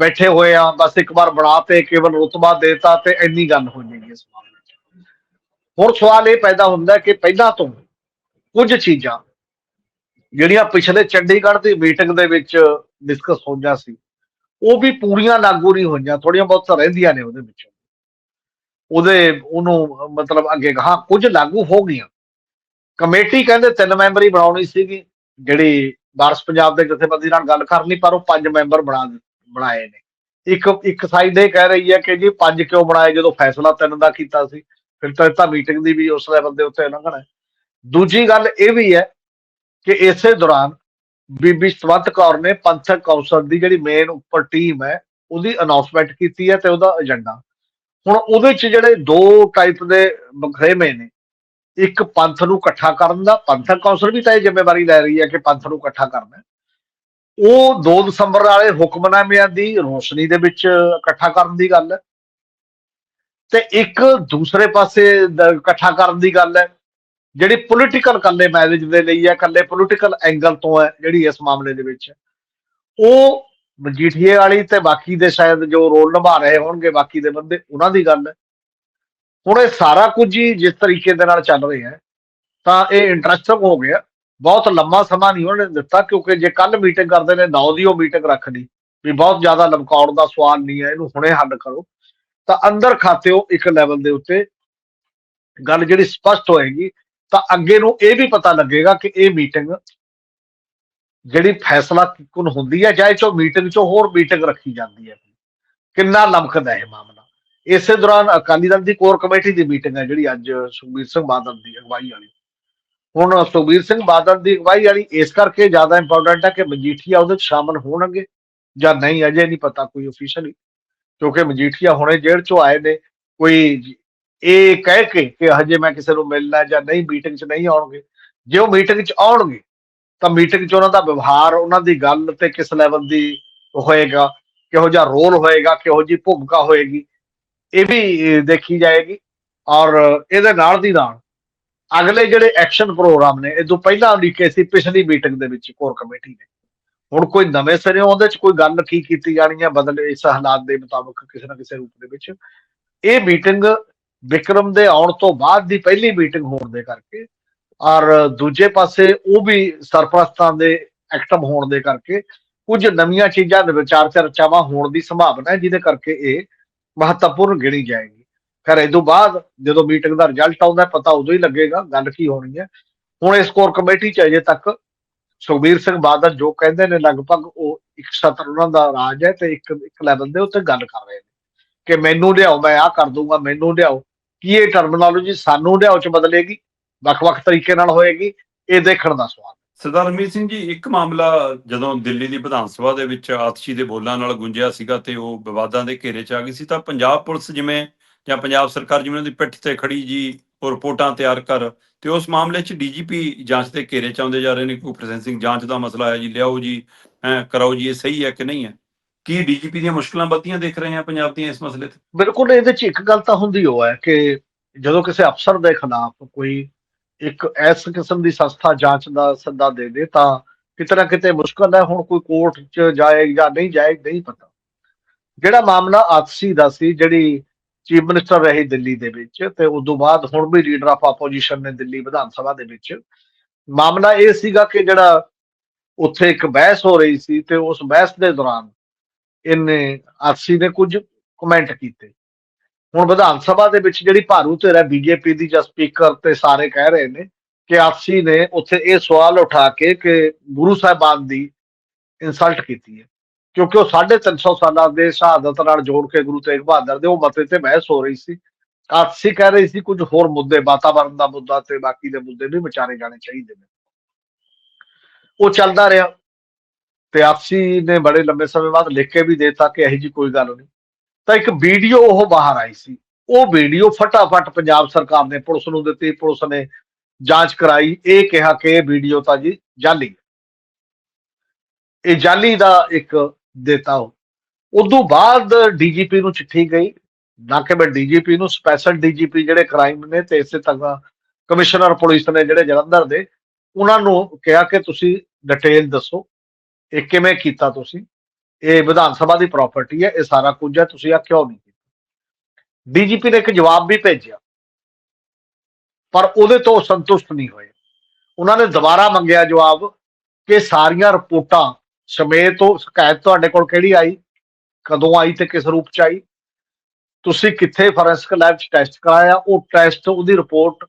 ਬੈਠੇ ਹੋਏ ਆ, ਬਸ ਇੱਕ ਵਾਰ ਬਣਾ ਤੇ ਕੇਵਲ ਰੁਤਬਾ ਦੇਤਾ ਤੇ ਇੰਨੀ ਗੱਲ ਹੋ ਜਾਏਗੀ ਇਸ ਵਾਰ। ਹੁਣ ਸਵਾਲ ਇਹ ਪੈਦਾ ਹੁੰਦਾ ਕਿ ਪਹਿਲਾਂ ਤੋਂ ਕੁਝ ਚੀਜ਼ਾਂ ਜਿਹੜੀਆਂ ਪਿਛਲੇ ਚੰਡੀਗੜ੍ਹ ਦੀ ਮੀਟਿੰਗ ਦੇ ਵਿੱਚ ਡਿਸਕਸ ਹੋਈਆਂ ਸੀ, ਉਹ ਵੀ ਪੂਰੀਆਂ ਲਾਗੂ ਨਹੀਂ ਹੋਈਆਂ ਥੋੜੀਆਂ ਬਹੁਤ ਰਹਿੰਦੀਆਂ ਨੇ ਉਹਦੇ ਵਿੱਚ। ਉਹਦੇ, ਉਹਨੂੰ ਮਤਲਬ ਅੱਗੇ ਹਾਂ ਕੁਝ ਲਾਗੂ ਹੋ ਗਈਆਂ। ਕਮੇਟੀ ਕਹਿੰਦੇ ਤਿੰਨ ਮੈਂਬਰ ਹੀ ਬਣਾਉਣੀ ਸੀਗੀ, ਜਿਹੜੀ ਵਾਰਸ ਪੰਜਾਬ ਦੇ ਜਥੇਬੰਦੀ ਨਾਲ ਗੱਲ ਕਰਨੀ, ਪਰ ਉਹ ਪੰਜ ਮੈਂਬਰ ਬਣਾ ਬਣਾਏ ਨੇ। ਇੱਕ ਇੱਕ ਸਾਈਡ ਇਹ ਕਹਿ ਰਹੀ ਹੈ ਕਿ ਜੀ ਪੰਜ ਕਿਉਂ ਬਣਾਏ, ਜਦੋਂ ਫੈਸਲਾ ਤਿੰਨ ਦਾ ਕੀਤਾ ਸੀ। ਫਿਰ ਤਾਂ ਤਾਂ ਮੀਟਿੰਗ ਦੀ ਵੀ ਉਸ ਲੈਵਲ ਦੇ ਉੱਤੇ ਲੰਘਣਾ ਹੈ। ਦੂਜੀ ਗੱਲ ਇਹ ਵੀ ਹੈ ਕਿ ਇਸੇ ਦੌਰਾਨ ਬੀਬੀ ਸਵੰਤ ਕੌਰ ਨੇ ਪੰਥਕ ਕੌਂਸਲ ਦੀ ਜਿਹੜੀ ਮੇਨ ਉੱਪਰ ਟੀਮ ਹੈ, ਉਹਦੀ ਅਨਾਉਂਸਮੈਂਟ ਕੀਤੀ ਹੈ ਤੇ ਉਹਦਾ ਏਜੰਡਾ ਹੁਣ ਉਹਦੇ ਚ ਜਿਹੜੇ ਦੋ ਟਾਈਪ ਦੇ ਬਖਰੇਵੇਂ ਨੇ, ਇੱਕ ਪੰਥ ਨੂੰ ਇਕੱਠਾ ਕਰਨ ਦਾ, ਪੰਥਕ ਕੌਂਸਲ ਵੀ ਤਾਂ ਇਹ ਜ਼ਿੰਮੇਵਾਰੀ ਲੈ ਰਹੀ ਹੈ ਕਿ ਪੰਥ ਨੂੰ ਇਕੱਠਾ ਕਰਨਾ ਉਹ 2 ਦਸੰਬਰ ਵਾਲੇ ਹੁਕਮਨਾਮਿਆਂ ਦੀ ਰੋਸ਼ਨੀ ਦੇ ਵਿੱਚ ਇਕੱਠਾ ਕਰਨ ਦੀ ਗੱਲ ਹੈ। ਤੇ ਇੱਕ ਦੂਸਰੇ ਪਾਸੇ ਇਕੱਠਾ ਕਰਨ ਦੀ ਗੱਲ ਹੈ। ਜਿਹੜੀ ਪੋਲੀਟੀਕਲ ਕੱਲੇ ਮੈਰਿਜ ਦੇ ਲਈ ਹੈ ਕੱਲੇ ਪੋਲੀਟੀਕਲ ਐਂਗਲ ਤੋਂ ਹੈ, ਜਿਹੜੀ ਇਸ ਮਾਮਲੇ ਦੇ ਵਿੱਚ। ਉਹ ਮਜੀਠੀਏ ਵਾਲੀ ਤੇ ਬਾਕੀ ਦੇ ਸ਼ਾਇਦ ਜੋ ਰੋਲ ਨਿਭਾ ਰਹੇ ਹੋਣਗੇ ਬਾਕੀ ਦੇ ਬੰਦੇ, ਉਹਨਾਂ ਦੀ ਗੱਲ ਹੈ। ਹੁਣ ਇਹ ਸਾਰਾ ਕੁਝ ਹੀ ਜਿਸ ਤਰੀਕੇ ਦੇ ਨਾਲ ਚੱਲ ਰਿਹਾ ਹੈ, ਤਾਂ ਇਹ ਇੰਟਰਸਟਿੰਗ ਹੋ ਗਿਆ। ਬਹੁਤ ਲੰਮਾ ਸਮਾਂ ਨਹੀਂ ਉਹਨੇ ਦਿੱਤਾ, ਕਿਉਂਕਿ ਜੇ ਕੱਲ ਮੀਟਿੰਗ ਕਰਦੇ ਨੇ, ਨੌ ਦੀ ਉਹ ਮੀਟਿੰਗ ਰੱਖ ਲਈ ਵੀ ਬਹੁਤ ਜ਼ਿਆਦਾ ਲਮਕਾਉਣ ਦਾ ਸਵਾਲ ਨਹੀਂ ਹੈ, ਇਹਨੂੰ ਹੁਣੇ ਹੱਲ ਕਰੋ। ਤਾਂ ਅੰਦਰ ਖਾਤੇ ਉਹ ਇੱਕ ਲੈਵਲ ਦੇ ਉੱਤੇ। ਗੱਲ ਜਿਹੜੀ ਸਪਸ਼ਟ ਹੋਏਗੀ, ਤਾਂ ਅੱਗੇ ਨੂੰ ਇਹ ਵੀ ਪਤਾ ਲੱਗੇਗਾ ਕਿ ਇਹ ਮੀਟਿੰਗ ਜਿਹੜੀ ਫੈਸਲਾ ਕੁਨ ਹੁੰਦੀ ਹੈ ਚਾਹੇ ਚੋ ਮੀਟਿੰਗ ਚੋਂ ਹੋਰ ਮੀਟਿੰਗ ਰੱਖੀ ਜਾਂਦੀ ਹੈ। ਕਿੰਨਾ ਲਮਕਦਾ ਹੈ ਇਹ ਮਾਮਲਾ। ਇਸੇ ਦੌਰਾਨ ਅਕਾਲੀ ਦਲ ਦੀ ਕੋਰ ਕਮੇਟੀ ਦੀ ਮੀਟਿੰਗ ਹੈ ਜਿਹੜੀ ਅੱਜ ਸੁਖਬੀਰ ਸਿੰਘ ਬਾਦਲ ਦੀ ਅਗਵਾਈ ਵਾਲੀ। ਹੁਣ ਸੁਖਬੀਰ ਸਿੰਘ ਬਾਦਲ ਦੀ ਅਗਵਾਈ ਵਾਲੀ ਇਸ ਕਰਕੇ ਜ਼ਿਆਦਾ ਇੰਪੋਰਟੈਂਟ ਹੈ ਕਿ ਮਜੀਠੀਆ ਉਹਦੇ ਚ ਸ਼ਾਮਲ ਹੋਣਗੇ ਜਾਂ ਨਹੀਂ, ਅਜੇ ਨਹੀਂ ਪਤਾ, ਕੋਈ ਅਫੀਸ਼ੀਅਲੀ ਕਿਉਂਕਿ ਮਜੀਠੀਆ ਹੁਣੇ ਜੇਲ੍ਹ ਚੋਂ ਆਏ ਨੇ, ਕੋਈ ਇਹ ਕਹਿ ਕੇ ਕਿ ਹਜੇ ਮੈਂ ਕਿਸੇ ਨੂੰ ਮਿਲਣਾ ਜਾਂ ਨਹੀਂ ਮੀਟਿੰਗ 'ਚ ਨਹੀਂ ਆਉਣਗੇ। ਜੇ ਉਹ ਮੀਟਿੰਗ 'ਚ ਆਉਣਗੇ, ਤਾਂ ਮੀਟਿੰਗ 'ਚ ਉਹਨਾਂ ਦਾ ਵਿਵਹਾਰ, ਉਹਨਾਂ ਦੀ ਗੱਲ ਤੇ ਕਿਸ ਲੈਵਲ ਦੀ ਹੋਏਗਾ, ਕਿਹੋ ਜਿਹਾ ਰੋਲ ਹੋਏਗਾ, ਕਿਹੋ ਜਿਹੀ ਭੂਮਿਕਾ ਹੋਏਗੀ, ਇਹ ਵੀ ਦੇਖੀ ਜਾਏਗੀ। ਔਰ ਇਹਦੇ ਨਾਲ ਦੀ ਨਾਲ ਅਗਲੇ ਜਿਹੜੇ ਐਕਸ਼ਨ ਪ੍ਰੋਗਰਾਮ ਨੇ, ਇਹ ਤੋਂ ਪਹਿਲਾਂ ਲਿਖੇ ਸੀ ਪਿਛਲੀ ਮੀਟਿੰਗ ਦੇ ਵਿੱਚ ਕੋਰ ਕਮੇਟੀ ਨੇ। ਹੁਣ ਕੋਈ ਨਵੇਂ ਸਿਰੇ ਉਹਦੇ 'ਚ ਕੋਈ ਗੱਲ ਕੀ ਕੀਤੀ ਜਾਣੀ ਹੈ ਬਦਲ ਇਸ ਹਾਲਾਤ ਦੇ ਮੁਤਾਬਕ ਕਿਸੇ ਨਾ ਕਿਸੇ ਰੂਪ ਦੇ ਵਿੱਚ। ਇਹ ਮੀਟਿੰਗ ਵਿਕਰਮ ਦੇ ਆਉਣ ਤੋਂ ਬਾਅਦ ਦੀ ਪਹਿਲੀ ਮੀਟਿੰਗ ਹੋਣ ਦੇ ਕਰਕੇ ਔਰ ਦੂਜੇ ਪਾਸੇ ਉਹ ਵੀ ਸਰਪ੍ਰਸਤਾਂ ਦੇ ਐਕਟਿਵ ਹੋਣ ਦੇ ਕਰਕੇ ਕੁਝ ਨਵੀਆਂ ਚੀਜ਼ਾਂ ਦੇ ਵਿਚਾਰ ਚਰਚਾਵਾਂ ਹੋਣ ਦੀ ਸੰਭਾਵਨਾ ਹੈ, ਜਿਹਦੇ ਕਰਕੇ ਇਹ ਮਹੱਤਵਪੂਰਨ ਗਿਣੀ ਜਾਏਗੀ। ਫਿਰ ਇਹ ਤੋਂ ਬਾਅਦ ਜਦੋਂ ਮੀਟਿੰਗ ਦਾ ਰਿਜ਼ਲਟ ਆਉਂਦਾ ਪਤਾ ਉਦੋਂ ਹੀ ਲੱਗੇਗਾ ਗੱਲ ਕੀ ਹੋਣੀ ਹੈ। ਹੁਣ ਇਸ ਕੋਰ ਕਮੇਟੀ ਚ ਅਜੇ ਤੱਕ ਸੁਖਬੀਰ ਸਿੰਘ ਬਾਦਲ ਜੋ ਕਹਿੰਦੇ ਨੇ, ਲਗਭਗ ਉਹ ਇੱਕ ਸਤਰ ਉਹਨਾਂ ਦਾ ਰਾਜ ਹੈ ਤੇ ਇੱਕ ਇੱਕ ਲੈਵਲ ਦੇ ਉੱਤੇ ਗੱਲ ਕਰ ਰਹੇ ਨੇ ਕਿ ਮੈਨੂੰ ਲਿਆਓ, ਮੈਂ ਆਹ ਕਰ ਦੂੰਗਾ, ਮੈਨੂੰ ਲਿਆਓ। ਕੀ ਇਹ ਟਰਮੀਨੋਲੋਜੀ ਸਾਨੂੰ ਲਿਆਓ ਚ ਬਦਲੇਗੀ? ਵੱਖ-ਵੱਖ ਤਰੀਕੇ ਨਾਲ ਹੋਏਗੀ? ਇਹ ਦੇਖਣ ਦਾ ਸਵਾਲ ਸਰਦਾਰ ਰਮੀਤ ਸਿੰਘ ਜੀ, ਇੱਕ ਮਾਮਲਾ ਜਦੋਂ ਦਿੱਲੀ ਦੀ ਵਿਧਾਨ ਸਭਾ ਦੇ ਵਿੱਚ ਆਤਸ਼ੀ ਦੇ ਬੋਲਾਂ ਨਾਲ ਗੁੰਜਿਆ ਸੀਗਾ ਤੇ ਉਹ ਵਿਵਾਦਾਂ ਦੇ ਘੇਰੇ 'ਚ ਆ ਗਈ ਸੀ, ਤਾਂ ਪੰਜਾਬ ਪੁਲਿਸ ਜਿਵੇਂ ਜਾਂ ਪੰਜਾਬ ਸਰਕਾਰ ਜਿਵੇਂ ਉਹਦੀ ਪਿੱਠ ਤੇ ਖੜੀ ਜੀ ਰਿਪੋਰਟਾਂ ਤਿਆਰ ਕਰ ਤੇ ਉਸ ਮਾਮਲੇ 'ਚ ਡੀਜੀਪੀ ਜਾਂਚ ਦੇ ਘੇਰੇ 'ਚ ਆਉਂਦੇ ਜਾ ਰਹੇ ਨੇ, ਕੋਈ ਪ੍ਰੋਸੈਸਿੰਗ ਜਾਂਚ ਦਾ ਮਸਲਾ ਹੈ ਜੀ, ਲਿਆਓ ਜੀ ਕਰਾਓ ਜੀ, ਇਹ ਸਹੀ ਹੈ ਕਿ ਨਹੀਂ ਹੈ? ਕੀ ਡੀਜੀਪੀ ਦੀਆਂ ਮੁਸ਼ਕਲਾਂ ਵੱਧਦੀਆਂ ਦੇਖ ਰਹੇ ਆ ਪੰਜਾਬ ਦੀਆਂ ਇਸ ਮਸਲੇ ਤੇ? ਬਿਲਕੁਲ, ਇਹਦੇ ਚ ਇੱਕ ਗੱਲ ਤਾਂ ਹੁੰਦੀ ਹੋ ਹੈ ਕਿ ਜਦੋਂ ਕਿਸੇ ਅਫਸਰ ਦੇ ਖਿਲਾਫ ਕੋਈ ਇੱਕ ਇਸ ਕਿਸਮ ਦੀ ਸੰਸਥਾ ਜਾਂਚ ਦਾ ਸੱਦਾ ਦੇ ਦੇ ਤਾਂ ਕਿਤੇ ਨਾ ਕਿਤੇ ਮੁਸ਼ਕਲ ਹੈ, ਹੁਣ ਕੋਈ ਕੋਰਟ 'ਚ ਜਾਏ ਜਾਂ ਨਹੀਂ ਜਾਏ, ਨਹੀਂ ਪਤਾ। ਜਿਹੜਾ ਮਾਮਲਾ ਆਤਸੀ ਦਾ ਸੀ, ਜਿਹੜੀ ਚੀਫ ਮਿਨਿਸਟਰ ਰਹੀ ਦਿੱਲੀ ਦੇ ਵਿੱਚ ਤੇ ਉਸ ਤੋਂ ਬਾਅਦ ਹੁਣ ਵੀ ਲੀਡਰ ਆਫ ਆਪੋਜੀਸ਼ਨ ਨੇ ਦਿੱਲੀ ਵਿਧਾਨ ਸਭਾ ਦੇ ਵਿੱਚ। ਮਾਮਲਾ ਇਹ ਸੀਗਾ ਕਿ ਜਿਹੜਾ ਉੱਥੇ ਇੱਕ ਬਹਿਸ ਹੋ ਰਹੀ ਸੀ ਤੇ ਉਸ ਬਹਿਸ ਦੇ ਦੌਰਾਨ ਇਹਨੇ ਆਤਸੀ ਨੇ ਕੁਝ ਕਮੈਂਟ ਕੀਤੇ। ਹੁਣ ਵਿਧਾਨ ਸਭਾ ਦੇ ਵਿੱਚ ਜਿਹੜੀ ਭਾਰੂ ਧਿਰ ਹੈ ਬੀਜੇਪੀ ਦੀ ਜਾਂ ਸਪੀਕਰ ਤੇ ਸਾਰੇ ਕਹਿ ਰਹੇ ਨੇ ਕਿ ਆਸੀ ਨੇ ਉੱਥੇ ਇਹ ਸਵਾਲ ਉਠਾ ਕੇ ਕਿ ਗੁਰੂ ਸਾਹਿਬਾਨ ਦੀ ਇਨਸਲਟ ਕੀਤੀ ਹੈ। ਕਿਉਂਕਿ ਉਹ 350 ਸਾਲਾਂ ਦੇ ਸ਼ਹਾਦਤ ਨਾਲ ਜੋੜ ਕੇ ਗੁਰੂ ਤੇਗ ਬਹਾਦਰ ਦੇ ਉਹ ਮਤੇ ਤੇ ਬਹਿਸ ਹੋ ਰਹੀ ਸੀ। ਆਸੀ ਕਹਿ ਰਹੀ ਸੀ ਕੁਝ ਹੋਰ ਮੁੱਦੇ ਵਾਤਾਵਰਣ ਦਾ ਮੁੱਦਾ ਤੇ ਬਾਕੀ ਦੇ ਮੁੱਦੇ ਵੀ ਵਿਚਾਰੇ ਜਾਣੇ ਚਾਹੀਦੇ ਨੇ। ਉਹ ਚੱਲਦਾ ਰਿਹਾ ਤੇ ਆਪਸੀ ਨੇ ਬੜੇ ਲੰਬੇ ਸਮੇਂ ਬਾਅਦ ਲਿਖ ਕੇ ਵੀ ਦੇਤਾ ਕਿ ਇਹੋ ਜੀ ਕੋਈ ਗੱਲ ਨਹੀਂ। ਤਾਂ ਇੱਕ ਵੀਡੀਓ ਉਹ ਬਾਹਰ ਆਈ ਸੀ। ਉਹ ਵੀਡੀਓ ਫਟਾਫਟ ਪੰਜਾਬ ਸਰਕਾਰ ਨੇ, ਪੁਲਿਸ ਨੂੰ ਦਿੱਤੀ, ਪੁਲਿਸ ਨੇ ਜਾਂਚ ਕਰਾਈ। ਇਹ ਕਿਹਾ ਕਿ ਇਹ ਵੀਡੀਓ ਤਾਂ ਜੀ ਜਾਲੀ। ਹੈ ਇਹ ਜਾਲੀ ਦਾ ਇੱਕ ਦਿੱਤਾ ਉਹ। ਉਦੋਂ ਬਾਅਦ ਡੀਜੀਪੀ ਨੂੰ ਚਿੱਠੀ ਗਈ, ਨਾ ਕਿ ਮੈਂ ਡੀਜੀਪੀ ਨੂੰ, ਸਪੈਸ਼ਲ ਡੀਜੀਪੀ ਜਿਹੜੇ ਕ੍ਰਾਈਮ ਨੇ ਤੇ ਇਸੇ ਤਰ੍ਹਾਂ ਕਮਿਸ਼ਨਰ ਪੁਲਿਸ ਨੇ ਜਿਹੜੇ ਜਲੰਧਰ ਦੇ, ਉਹਨਾਂ ਨੂੰ ਕਿਹਾ ਕਿ ਤੁਸੀਂ ਡਿਟੇਲ ਦੱਸੋ ਇਹ ਕਿਵੇਂ ਕੀਤਾ ਤੁਸੀਂ। ਇਹ ਵਿਧਾਨ ਸਭਾ ਦੀ ਪ੍ਰਾਪਰਟੀ ਹੈ, ਇਹ ਸਾਰਾ ਕੁਝ ਹੈ, ਤੁਸੀਂ ਆ ਕਿਉਂ ਨਹੀਂ ਕੀਤਾ? ਡੀਜੀਪੀ ਨੇ ਇੱਕ ਜਵਾਬ ਵੀ ਭੇਜਿਆ, ਪਰ ਉਹਦੇ ਤੋਂ ਸੰਤੁਸ਼ਟ ਨਹੀਂ ਹੋਏ। ਉਹਨਾਂ ਨੇ ਦੁਬਾਰਾ ਮੰਗਿਆ ਜਵਾਬ ਕਿ ਸਾਰੀਆਂ ਰਿਪੋਰਟਾਂ ਸਮੇਤ ਉਹ ਸ਼ਿਕਾਇਤ ਤੁਹਾਡੇ ਕੋਲ ਕਿਹੜੀ ਆਈ? ਕਦੋਂ ਆਈ ਤੇ ਕਿਸ ਰੂਪ ਚ ਆਈ? ਤੁਸੀਂ ਕਿੱਥੇ ਫੋਰੈਂਸਿਕ ਲੈਬ ਚ ਟੈਸਟ ਕਰਾਇਆ? ਉਹ ਟੈਸਟ ਉਹਦੀ ਰਿਪੋਰਟ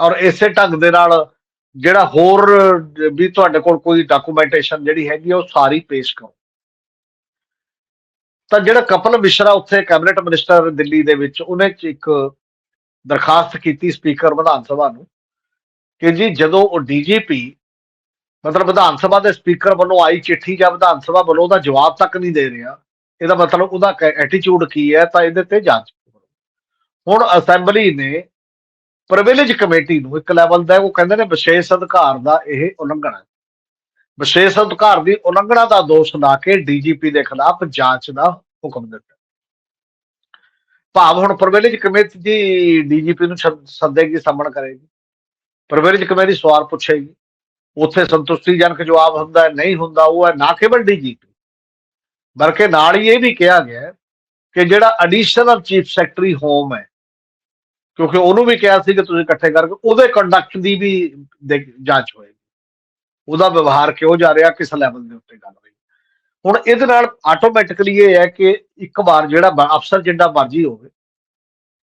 ਔਰ ਇਸੇ ਢੰਗ ਦੇ ਨਾਲ ਜਿਹੜਾ ਹੋਰ ਵੀ ਤੁਹਾਡੇ ਕੋਲ ਕੋਈ ਡਾਕੂਮੈਂਟੇਸ਼ਨ ਜਿਹੜੀ ਹੈਗੀ ਆ, ਉਹ ਸਾਰੀ ਪੇਸ਼ ਕਰੋ। ਤਾਂ ਜਿਹੜਾ ਕਪਲ ਮਿਸ਼ਰਾ ਉੱਥੇ ਕੈਬਨਿਟ ਮਿਨਿਸਟਰ ਦਿੱਲੀ ਦੇ ਵਿੱਚ ਉਹਨੇ ਇੱਕ ਦਰਖਾਸਤ ਕੀਤੀ ਸਪੀਕਰ ਵਿਧਾਨ ਸਭਾ ਨੂੰ ਕਿ ਜੀ ਜਦੋਂ ਉਹ ਡੀਜੀਪੀ ਮਤਲਬ ਵਿਧਾਨ ਸਭਾ ਦੇ ਸਪੀਕਰ ਵੱਲੋਂ ਆਈ ਚਿੱਠੀ ਜਾਂ ਵਿਧਾਨ ਸਭਾ ਵੱਲੋਂ ਉਹਦਾ ਜਵਾਬ ਤੱਕ ਨਹੀਂ ਦੇ ਰਿਹਾ, ਇਹਦਾ ਮਤਲਬ ਉਹਦਾ ਐਟੀਟਿਊਡ ਕੀ ਹੈ ਤਾਂ ਇਹਦੇ ਤੇ ਜਾਂਚ ਹੁਣ ਅਸੈਂਬਲੀ ਨੇ ਪ੍ਰਿਵਿਲੇਜ ਕਮੇਟੀ ਨੂੰ ਇੱਕ ਲੈਵਲ ਦਾ, ਉਹ ਕਹਿੰਦੇ ਨੇ ਵਿਸ਼ੇਸ਼ ਅਧਿਕਾਰ ਦਾ ਇਹ ਉਲੰਘਣਾ ਹੈ। ਵਿਸ਼ੇਸ਼ ਅਧਿਕਾਰ ਦੀ ਉਲੰਘਣਾ ਦਾ ਦੋਸ਼ ਲਾ ਕੇ ਡੀਜੀਪੀ ਦੇ ਖਿਲਾਫ ਜਾਂਚ ਦਾ ਹੁਕਮ ਦਿੱਤਾ। ਭਾਵ ਹੁਣ ਪ੍ਰਿਵਿਲੇਜ ਕਮੇਟੀ ਦੀ ਡੀਜੀਪੀ ਨੂੰ ਸੱਦ- ਸੱਦੇਗੀ, ਸਾਹਮਣ ਕਰੇਗੀ। ਪ੍ਰਿਵਿਲੇਜ ਕਮੇਟੀ ਸਵਾਲ ਪੁੱਛੇਗੀ। ਉੱਥੇ ਸੰਤੁਸ਼ਟੀਜਨਕ ਜਵਾਬ ਹੁੰਦਾ ਨਹੀਂ ਹੁੰਦਾ, ਉਹ ਹੈ ਨਾ ਕੇਵਲ ਡੀਜੀਪੀ ਬਲਕਿ ਨਾਲ ਹੀ ਇਹ ਵੀ ਕਿਹਾ ਗਿਆ ਕਿ ਜਿਹੜਾ ਐਡੀਸ਼ਨਲ ਚੀਫ ਸੈਕਟਰੀ ਹੋਮ ਹੈ, ਕਿਉਂਕਿ ਉਹਨੂੰ ਵੀ ਕਿਹਾ ਸੀ ਕਿ ਤੁਸੀਂ ਇਕੱਠੇ ਕਰਕੇ, ਉਹਦੇ ਕੰਡਕਟ ਦੀ ਵੀ ਦੇਖ- ਜਾਂਚ ਹੋਏਗੀ। ਉਹਦਾ ਵਿਵਹਾਰ ਕਿਉਂ ਜਾ ਰਿਹਾ, ਕਿਸ ਲੈਵਲ ਦੇ ਉੱਤੇ ਗੱਲ ਹੋਈ। ਹੁਣ ਇਹਦੇ ਨਾਲ ਆਟੋਮੈਟਿਕਲੀ ਇਹ ਹੈ ਕਿ ਇੱਕ ਵਾਰ ਜਿਹੜਾ ਅਫਸਰ ਜਿੰਨਾ ਮਰਜ਼ੀ ਹੋਵੇ,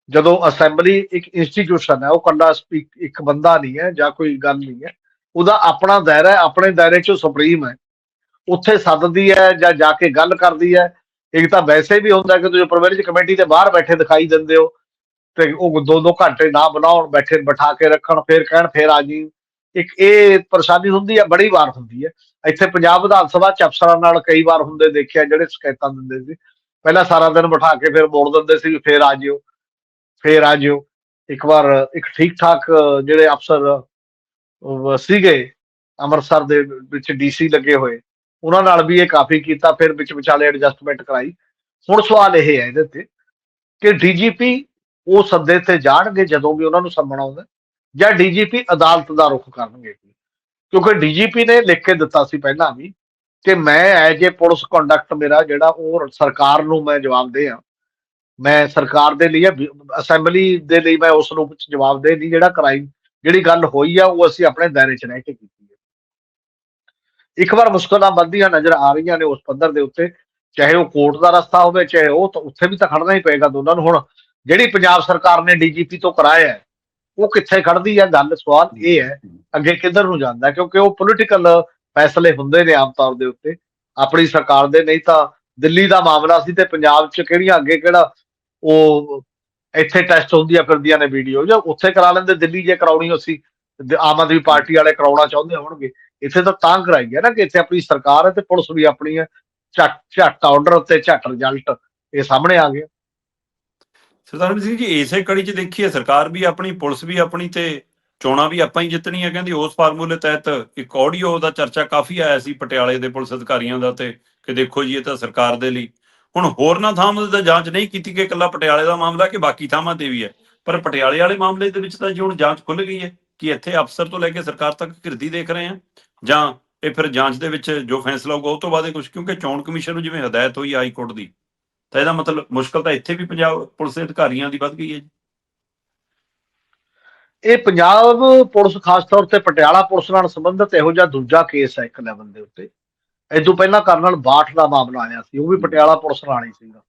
ਜਦੋਂ ਅਸੈਂਬਲੀ ਇੱਕ ਇੰਸਟੀਟਿਊਸ਼ਨ ਹੈ, ਉਹ ਕੱਲਾ ਇੱਕ ਬੰਦਾ ਨਹੀਂ ਹੈ ਜਾਂ ਕੋਈ ਗੱਲ ਨਹੀਂ ਹੈ ਉਹਦਾ ਆਪਣਾ ਦਾਇਰਾ ਹੈ, ਆਪਣੇ ਦਾਇਰੇ ਚੋਂ ਸੁਪਰੀਮ ਹੈ। ਉੱਥੇ ਸੱਦਦੀ ਹੈ ਜਾਂ ਜਾ ਕੇ ਗੱਲ ਕਰਦੀ ਹੈ। ਇੱਕ ਤਾਂ ਵੈਸੇ ਵੀ ਹੁੰਦਾ ਕਿ ਤੁਸੀਂ ਪ੍ਰਿਵਿਲੇਜ ਕਮੇਟੀ ਦੇ ਬਾਹਰ ਬੈਠੇ ਦਿਖਾਈ ਦਿੰਦੇ ਹੋ ਤੇ ਉਹ ਦੋ ਦੋ ਘੰਟੇ ਨਾ ਬਣਾਉਣ, ਬੈਠੇ ਬਿਠਾ ਕੇ ਰੱਖਣ, ਫਿਰ ਕਹਿਣ, ਫਿਰ ਆ ਜੀ। ਇੱਕ ਇਹ ਪਰੇਸ਼ਾਨੀ ਹੁੰਦੀ ਹੈ, ਬੜੀ ਵਾਰ ਹੁੰਦੀ ਹੈ। ਇੱਥੇ ਪੰਜਾਬ ਵਿਧਾਨ ਸਭਾ ਚ ਅਫਸਰਾਂ ਨਾਲ ਕਈ ਵਾਰ ਹੁੰਦੇ ਦੇਖਿਆ, ਜਿਹੜੇ ਸ਼ਿਕਾਇਤਾਂ ਦਿੰਦੇ ਸੀ। ਪਹਿਲਾਂ ਸਾਰਾ ਦਿਨ ਬਿਠਾ ਕੇ ਫਿਰ ਮੋੜ ਦਿੰਦੇ ਸੀ ਵੀ ਫਿਰ ਆ ਜਿਓ, ਫੇਰ ਆ ਜਿਓ। ਇੱਕ ਵਾਰ ਇੱਕ ਠੀਕ ਠਾਕ ਜਿਹੜੇ ਅਫਸਰ ਸੀਗੇ ਅੰਮ੍ਰਿਤਸਰ ਦੇ ਵਿੱਚ ਡੀਸੀ ਲੱਗੇ ਹੋਏ। ਉਹਨਾਂ ਨਾਲ ਵੀ ਇਹ ਕਾਫੀ ਕੀਤਾ, ਫਿਰ ਵਿੱਚ ਵਿਚਾਲੇ ਐਡਜਸਟਮੈਂਟ ਕਰਾਈ। ਹੁਣ ਸਵਾਲ ਇਹ ਹੈ ਇਹਦੇ ਤੇ ਕਿ ਡੀਜੀਪੀ ਉਹ ਸੱਦੇ ਤੇ ਜਾਣਗੇ ਜਦੋਂ ਵੀ ਉਹਨਾਂ ਨੂੰ ਸੰਮਣ ਆਉਂਦਾ ਜਾਂ ਡੀਜੀਪੀ ਅਦਾਲਤ ਦਾ ਰੁਖ ਕਰਨਗੇ। ਕਿਉਂਕਿ ਡੀਜੀਪੀ ਨੇ ਲਿਖ ਕੇ ਦਿੱਤਾ ਸੀ ਪਹਿਲਾਂ ਵੀ ਕਿ ਮੈਂ ਐਜ ਏ ਪੁਲਿਸ ਕੰਡਕਟ ਮੇਰਾ ਜਿਹੜਾ ਉਹ ਸਰਕਾਰ ਨੂੰ ਮੈਂ ਜਵਾਬ ਦੇ ਆ। ਮੈਂ ਸਰਕਾਰ ਦੇ ਲਈ ਅਸੈਂਬਲੀ ਦੇ ਲਈ ਮੈਂ ਉਸ ਰੂਪ ਚ ਜਵਾਬ ਦੇ ਨਹੀਂ, ਜਿਹੜਾ ਕ੍ਰਾਈਮ ਜਿਹੜੀ ਗੱਲ ਹੋਈ ਆ, ਉਹ ਅਸੀਂ ਆਪਣੇ ਦਾਇਰੇ ਚ ਰਹਿ ਕੇ ਕੀਤੀ ਹੈ ਇੱਕ ਵਾਰ ਮੁਸ਼ਕਲਾਂ ਵੱਧਦੀਆਂ ਨਜ਼ਰ ਆ ਰਹੀਆਂ ਨੇ ਉਸ ਪੱਧਰ ਦੇ ਉੱਤੇ, ਚਾਹੇ ਉਹ ਕੋਰਟ ਦਾ ਰਸਤਾ ਹੋਵੇ, ਚਾਹੇ ਉਹ ਤਾਂ ਉੱਥੇ ਵੀ ਤਾਂ ਖੜਨਾ ਹੀ ਪਏਗਾ ਦੋਨਾਂ ਨੂੰ ਹੁਣ। ਜਿਹੜੀ ਪੰਜਾਬ ਸਰਕਾਰ ਨੇ ਡੀਜੀਪੀ ਤੋਂ ਕਰਾਇਆ ਉਹ ਕਿੱਥੇ ਖੜਦੀ ਹੈ ਗੱਲ, ਸਵਾਲ ਇਹ ਹੈ, ਅੱਗੇ ਕਿੱਧਰ ਨੂੰ ਜਾਂਦਾ? ਕਿਉਂਕਿ ਉਹ ਪੋਲੀਟੀਕਲ ਫੈਸਲੇ ਹੁੰਦੇ ਨੇ ਆਮ ਤੌਰ ਦੇ ਉੱਤੇ। ਆਪਣੀ ਸਰਕਾਰ ਦੇ, ਨਹੀਂ ਤਾਂ ਦਿੱਲੀ ਦਾ ਮਾਮਲਾ ਸੀ ਤੇ ਪੰਜਾਬ 'ਚ ਕਿਹੜੀਆਂ ਅੱਗੇ ਕਿਹੜਾ ਉਹ ਇੱਥੇ ਟੈਸਟ ਹੁੰਦੀਆਂ ਫਿਰਦੀਆਂ ਨੇ ਵੀਡੀਓ ਜਾਂ ਉੱਥੇ ਕਰਾ ਲੈਂਦੇ, ਦਿੱਲੀ ਜੇ ਕਰਾਉਣੀ ਹੋ ਆਮ ਆਦਮੀ ਪਾਰਟੀ ਵਾਲੇ ਕਰਾਉਣਾ ਚਾਹੁੰਦੇ ਹੋਣਗੇ। ਇੱਥੇ ਤਾਂ ਤਾਂ ਕਰਾਈ ਹੈ ਨਾ ਕਿ ਇੱਥੇ ਆਪਣੀ ਸਰਕਾਰ ਹੈ ਤੇ ਪੁਲਿਸ ਵੀ ਆਪਣੀ ਹੈ। ਝੱਟ ਝੱਟ ਆਰਡਰ ਤੇ ਝੱਟ ਰਿਜ਼ਲਟ ਇਹ ਸਾਹਮਣੇ ਆ ਗਿਆ ਸਰਦਾਰ ਸਿੰਘ ਜੀ ਇਸੇ ਕੜੀ 'ਚ ਦੇਖੀਏ, ਸਰਕਾਰ ਵੀ ਆਪਣੀ, ਪੁਲਿਸ ਵੀ ਆਪਣੀ ਤੇ ਚੋਣਾਂ ਵੀ ਆਪਾਂ ਹੀ ਜਿੱਤਣੀਆਂ, ਕਹਿੰਦੀ ਉਸ ਫਾਰਮੂਲੇ ਤਹਿਤ ਇੱਕ ਆਡੀਓ ਦਾ ਚਰਚਾ ਕਾਫੀ ਆਇਆ ਸੀ ਪਟਿਆਲੇ ਦੇ ਪੁਲਿਸ ਅਧਿਕਾਰੀਆਂ ਦਾ ਤੇ ਕਿ ਦੇਖੋ ਜੀ ਇਹ ਤਾਂ ਸਰਕਾਰ ਦੇ ਲਈ ਹੁਣ ਹੋਰਨਾਂ ਥਾਵਾਂ ਤੇ ਜਾਂਚ ਨਹੀਂ ਕੀਤੀ ਕਿ ਇਕੱਲਾ ਪਟਿਆਲੇ ਦਾ ਮਾਮਲਾ ਕਿ ਬਾਕੀ ਥਾਵਾਂ ਤੇ ਵੀ ਹੈ। ਪਰ ਪਟਿਆਲੇ ਵਾਲੇ ਮਾਮਲੇ ਦੇ ਵਿੱਚ ਤਾਂ ਜੀ ਹੁਣ ਜਾਂਚ ਖੁੱਲ ਗਈ ਹੈ ਕਿ ਇੱਥੇ ਅਫਸਰ ਤੋਂ ਲੈ ਕੇ ਸਰਕਾਰ ਤੱਕ ਘਿਰਦੀ ਦੇਖ ਰਹੇ ਆ ਜਾਂ ਇਹ ਫਿਰ ਜਾਂਚ ਦੇ ਵਿੱਚ ਜੋ ਫੈਸਲਾ ਹੋਊਗਾ ਉਹ ਤੋਂ ਬਾਅਦ ਕੁਝ ਕਿਉਂਕਿ ਚੋਣ ਕਮਿਸ਼ਨ ਨੂੰ ਜਿਵੇਂ ਹਦਾਇਤ ਹੋਈ ਹਾਈ ਕੋਰਟ ਦੀ, ਤਾਂ ਇਹਦਾ ਮਤਲਬ ਮੁਸ਼ਕਲ ਤਾਂ ਇੱਥੇ ਵੀ ਪੰਜਾਬ ਪੁਲਿਸ ਦੇ ਅਧਿਕਾਰੀਆਂ ਦੀ ਵੱਧ ਗਈ ਹੈ ਜੀ। ਇਹ ਪੰਜਾਬ ਪੁਲਿਸ ਖਾਸ ਤੌਰ ਤੇ ਪਟਿਆਲਾ ਪੁਲਿਸ ਨਾਲ ਸੰਬੰਧਿਤ ਇਹੋ ਜਿਹਾ ਦੂਜਾ ਕੇਸ ਹੈ ਇੱਕ ਲੈਵਲ ਦੇ ਉੱਤੇ। ਤੋਂ ਪਹਿਲਾਂ ਕਰਨਲ ਬਾਠ ਦਾ ਮਾਮਲਾ ਆਇਆ ਸੀ, ਉਹ ਵੀ ਪਟਿਆਲਾ ਪੁਲਿਸ ਨਾਲ ਹੀ ਸੀਗਾ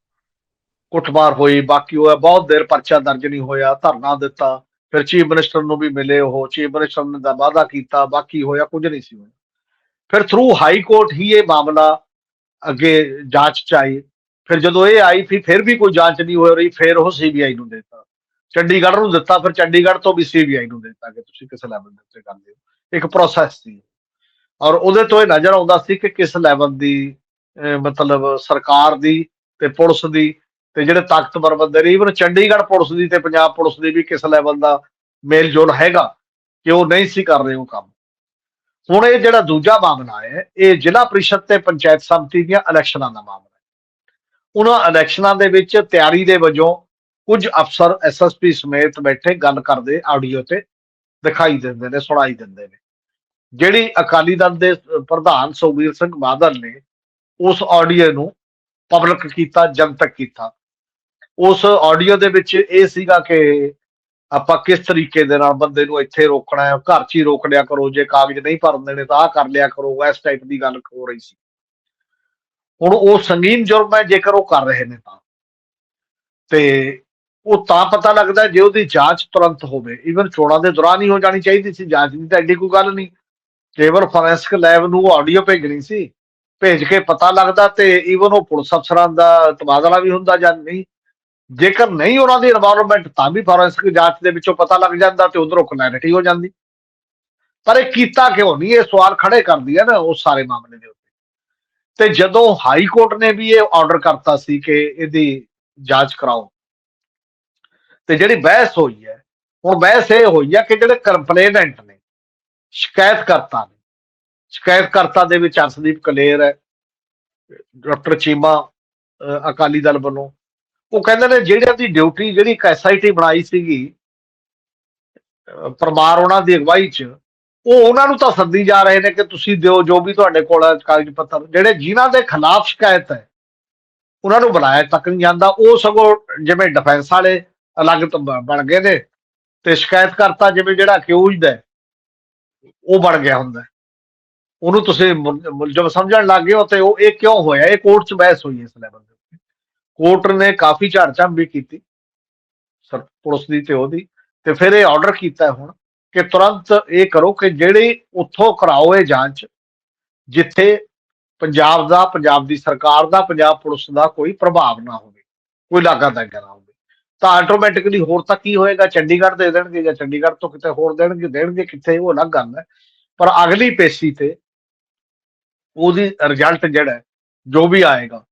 ਕੁੱਟਮਾਰ ਹੋਈ, ਬਾਕੀ ਹੋਇਆ ਬਹੁਤ ਦੇਰ ਪਰਚਾ ਦਰਜ ਨਹੀਂ ਹੋਇਆ, ਧਰਨਾ ਦਿੱਤਾ। ਫਿਰ ਚੀਫ ਮਿਨਿਸਟਰ ਨੂੰ ਵੀ ਮਿਲੇ ਉਹ, ਚੀਫ ਮਿਨਿਸਟਰ ਨੇ ਦਾ ਵਾਅਦਾ ਕੀਤਾ, ਬਾਕੀ ਹੋਇਆ ਕੁਝ ਨਹੀਂ ਸੀ ਹੋਇਆ। ਫਿਰ ਥਰੂ ਹਾਈ ਕੋਰਟ ਹੀ ਇਹ ਮਾਮਲਾ ਅੱਗੇ ਜਾਂਚ ਚ ਆਈ। ਫਿਰ ਜਦੋਂ ਇਹ ਆਈ ਫਿਰ ਫਿਰ ਵੀ ਕੋਈ ਜਾਂਚ ਨਹੀਂ ਹੋ ਰਹੀ, ਫਿਰ ਉਹ ਸੀਬੀਆਈ ਨੂੰ ਦਿੱਤਾ। ਚੰਡੀਗੜ੍ਹ ਨੂੰ ਦਿੱਤਾ, ਫਿਰ ਚੰਡੀਗੜ੍ਹ ਤੋਂ ਵੀ ਸੀਬੀਆਈ ਨੂੰ ਦਿੱਤਾ, ਕਿ ਤੁਸੀਂ ਕਿਸ ਲੈਵਲ ਦੇ ਉੱਤੇ ਕਰਦੇ ਹੋ। ਇੱਕ ਪ੍ਰੋਸੈਸ ਸੀ। ਔਰ ਉਹਦੇ ਤੋਂ ਇਹ ਨਜ਼ਰ ਆਉਂਦਾ ਸੀ ਕਿ ਕਿਸ ਲੈਵਲ ਦੀ ਮਤਲਬ ਸਰਕਾਰ ਦੀ ਤੇ ਪੁਲਿਸ ਦੀ ਤੇ ਜਿਹੜੇ ਤਾਕਤਵਰ ਬੰਦੇ ਨੇ ਈਵਨ ਚੰਡੀਗੜ੍ਹ ਪੁਲਿਸ ਦੀ ਤੇ ਪੰਜਾਬ ਪੁਲਿਸ ਦੀ ਵੀ ਕਿਸ ਲੈਵਲ ਦਾ ਮੇਲ ਜੋਲ ਹੈਗਾ ਕਿ ਉਹ ਨਹੀਂ ਸੀ ਕਰ ਰਹੇ ਉਹ ਕੰਮ। ਹੁਣ ਇਹ ਜਿਹੜਾ ਦੂਜਾ ਮਾਮਲਾ ਹੈ, ਇਹ ਜ਼ਿਲ੍ਹਾ ਪ੍ਰੀਸ਼ਦ ਤੇ ਪੰਚਾਇਤ ਸਮਿਤੀ ਦੀਆਂ ਇਲੈਕਸ਼ਨਾਂ ਦਾ ਮਾਮਲਾ ਹੈ। ਉਹਨਾਂ ਇਲੈਕਸ਼ਨਾਂ ਦੇ ਵਿੱਚ ਤਿਆਰੀ ਦੇ ਵਜੋਂ ਕੁਝ ਅਫਸਰ ਐਸਐਸਪੀ ਸਮੇਤ ਬੈਠੇ, ਗੱਲ ਕਰਦੇ, ਆਡੀਓ ਤੇ ਦਿਖਾਈ ਦਿੰਦੇ ਨੇ, ਸੁਣਾਈ ਦਿੰਦੇ ਨੇ। ਜਿਹੜੀ ਅਕਾਲੀ ਦਲ ਦੇ ਪ੍ਰਧਾਨ ਸੁਖਬੀਰ ਸਿੰਘ ਬਾਦਲ ਨੇ ਉਸ ਆਡੀਓ ਨੂੰ ਪਬਲਿਕ ਕੀਤਾ, ਜਨਤਕ ਕੀਤਾ। ਉਸ ਆਡੀਓ ਦੇ ਵਿੱਚ ਇਹ ਸੀਗਾ ਕਿ ਆਪਾਂ ਕਿਸ ਤਰੀਕੇ ਦੇ ਨਾਲ ਬੰਦੇ ਨੂੰ ਇੱਥੇ ਰੋਕਣਾ ਹੈ, ਘਰ 'ਚ ਹੀ ਰੋਕ ਲਿਆ ਕਰੋ, ਜੇ ਕਾਗਜ਼ ਨਹੀਂ ਭਰਨ ਦੇਣੇ ਤਾਂ ਆਹ ਕਰ ਲਿਆ ਕਰੋ, ਇਸ ਟਾਈਪ ਦੀ ਗੱਲ ਹੋ ਰਹੀ ਸੀ। ਹੁਣ ਉਹ ਸੰਗੀਨ ਜੁਰਮ ਹੈ, ਜੇਕਰ ਉਹ ਕਰ ਰਹੇ ਨੇ ਤਾਂ। ਤੇ ਉਹ ਤਾਂ ਪਤਾ ਲੱਗਦਾ ਜੇ ਉਹਦੀ ਜਾਂਚ ਤੁਰੰਤ ਹੋਵੇ ਇਵਨ ਚੋਣਾਂ ਦੇ ਦੌਰਾਨ ਹੀ ਹੋ ਜਾਣੀ ਚਾਹੀਦੀ ਸੀ, ਜਾਂਚ ਦੀ ਤਾਂ ਐਡੀ ਕੋਈ ਗੱਲ ਨਹੀਂ। ਕੇਵਲ ਫੋਰੈਂਸਿਕ ਲੈਬ ਨੂੰ ਆਡੀਓ ਭੇਜਣੀ ਸੀ। ਭੇਜ ਕੇ ਪਤਾ ਲੱਗਦਾ ਤੇ ਈਵਨ ਉਹ ਪੁਲਿਸ ਅਫਸਰਾਂ ਦਾ ਤਬਾਦਲਾ ਵੀ ਹੁੰਦਾ ਜਾਂ ਨਹੀਂ। ਜੇਕਰ ਨਹੀਂ ਉਹਨਾਂ ਦੀ ਇਨਵੋਲਵਮੈਂਟ ਤਾਂ ਵੀ ਫੋਰੈਂਸਿਕ ਜਾਂਚ ਦੇ ਵਿੱਚੋਂ ਪਤਾ ਲੱਗ ਜਾਂਦਾ ਤੇ ਉਧਰੋਂ ਕਲੈਰਿਟੀ ਹੋ ਜਾਂਦੀ। ਪਰ ਇਹ ਕੀਤਾ ਕਿਉਂ ਨਹੀਂ? ਇਹ ਸਵਾਲ ਖੜੇ ਕਰਦੀ ਹੈ ਨਾ ਉਹ ਸਾਰੇ ਮਾਮਲੇ ਦੇ ਉੱਤੇ। ਤੇ ਜਦੋਂ ਹਾਈ ਕੋਰਟ ਨੇ ਵੀ ਇਹ ਆਰਡਰ ਕਰਤਾ ਸੀ ਕਿ ਇਹਦੀ ਜਾਂਚ ਕਰਾਓ। ਤੇ ਜਿਹੜੀ ਬਹਿਸ ਹੋਈ ਹੈ, ਹੁਣ ਬਹਿਸ ਇਹ ਹੋਈ ਹੈ ਕਿ ਜਿਹੜੇ ਕੰਪਲੇਨੈਂਟ ਸ਼ਿਕਾਇਤਕਰਤਾ ਨੇ। ਸ਼ਿਕਾਇਤਕਰਤਾ ਦੇ ਵਿੱਚ ਅਰਸ਼ਦੀਪ ਕਲੇਰ ਹੈ, ਡਾਕਟਰ ਚੀਮਾ ਅਕਾਲੀ ਦਲ ਵੱਲੋਂ। ਉਹ ਕਹਿੰਦੇ ਨੇ ਜਿਹੜਿਆਂ ਦੀ ਡਿਊਟੀ ਜਿਹੜੀ ਇੱਕ ਐਸਆਈਟੀ ਬਣਾਈ ਸੀਗੀ ਪਰਮਾਰ ਉਹਨਾਂ ਦੀ ਅਗਵਾਈ 'ਚ, ਉਹ ਉਹਨਾਂ ਨੂੰ ਤਾਂ ਸੱਦੀ ਜਾ ਰਹੇ ਨੇ ਕਿ ਤੁਸੀਂ ਦਿਓ ਜੋ ਵੀ ਤੁਹਾਡੇ ਕੋਲ ਕਾਗਜ਼ ਪੱਤਰ। ਜਿਹੜੇ ਜਿਨ੍ਹਾਂ ਦੇ ਖਿਲਾਫ ਸ਼ਿਕਾਇਤ ਹੈ, ਉਹਨਾਂ ਨੂੰ ਬੁਲਾਇਆ ਤੱਕ ਨਹੀਂ ਜਾਂਦਾ। ਉਹ ਸਗੋਂ ਜਿਵੇਂ ਡਿਫੈਂਸ ਵਾਲੇ ਅਲੱਗ ਬਣ ਗਏ ਨੇ ਤੇ ਸ਼ਿਕਾਇਤ ਕਰਤਾ ਜਿਵੇਂ ਜਿਹੜਾ ਅਕਿਊਜ਼ਡ ਹੈ ਉਹ ਬਣ ਗਿਆ ਹੁੰਦਾ। ਉਹਨੂੰ ਤੁਸੀਂ ਮੁਲਜ਼ਮ ਸਮਝਣ ਲੱਗ ਗਏ ਹੋ ਤੇ ਉਹ ਇਹ ਕਿਉਂ ਹੋਇਆ? ਇਹ ਕੋਰਟ 'ਚ ਬਹਿਸ ਹੋਈ ਇਸ ਲੈਵਲ ਦੇ ਉੱਤੇ। ਕੋਰਟ ਨੇ ਕਾਫੀ ਝਾੜਝਾਮ ਵੀ ਕੀਤੀ। ਸਰ, ਪੁਲਿਸ ਦੀ ਤੇ ਉਹਦੀ। ਤੇ ਫਿਰ ਇਹ ਆਰਡਰ ਕੀਤਾ ਹੁਣ ਕਿ ਤੁਰੰਤ ਇਹ ਕਰੋ ਕਿ ਜਿਹੜੇ ਉੱਥੋਂ ਕਰਾਓ ਇਹ ਜਾਂਚ, ਜਿੱਥੇ ਪੰਜਾਬ ਦਾ, ਪੰਜਾਬ ਦੀ ਸਰਕਾਰ ਦਾ, ਪੰਜਾਬ ਪੁਲਿਸ ਦਾ ਕੋਈ ਪ੍ਰਭਾਵ ਨਾ ਹੋਵੇ। ਕੋਈ ਲਾਗਾ ਦਾ ਨਾ ਹੋਵੇ ਤਾਂ ਆਟੋਮੈਟਿਕਲੀ ਹੋਰ ਤਾਂ ਕੀ ਹੋਏਗਾ? ਚੰਡੀਗੜ੍ਹ ਦੇ ਦੇਣਗੇ ਜਾਂ ਚੰਡੀਗੜ੍ਹ ਤੋਂ ਕਿਤੇ ਹੋਰ ਦੇਣਗੇ ਦੇਣਗੇ ਕਿੱਥੇ, ਉਹ ਅਲੱਗ ਗੱਲ ਹੈ। ਪਰ ਅਗਲੀ ਪੇਸ਼ੀ ਤੇ ਉਹਦੀ ਰਿਜ਼ਲਟ ਜਿਹੜਾ ਜੋ ਵੀ ਆਏਗਾ,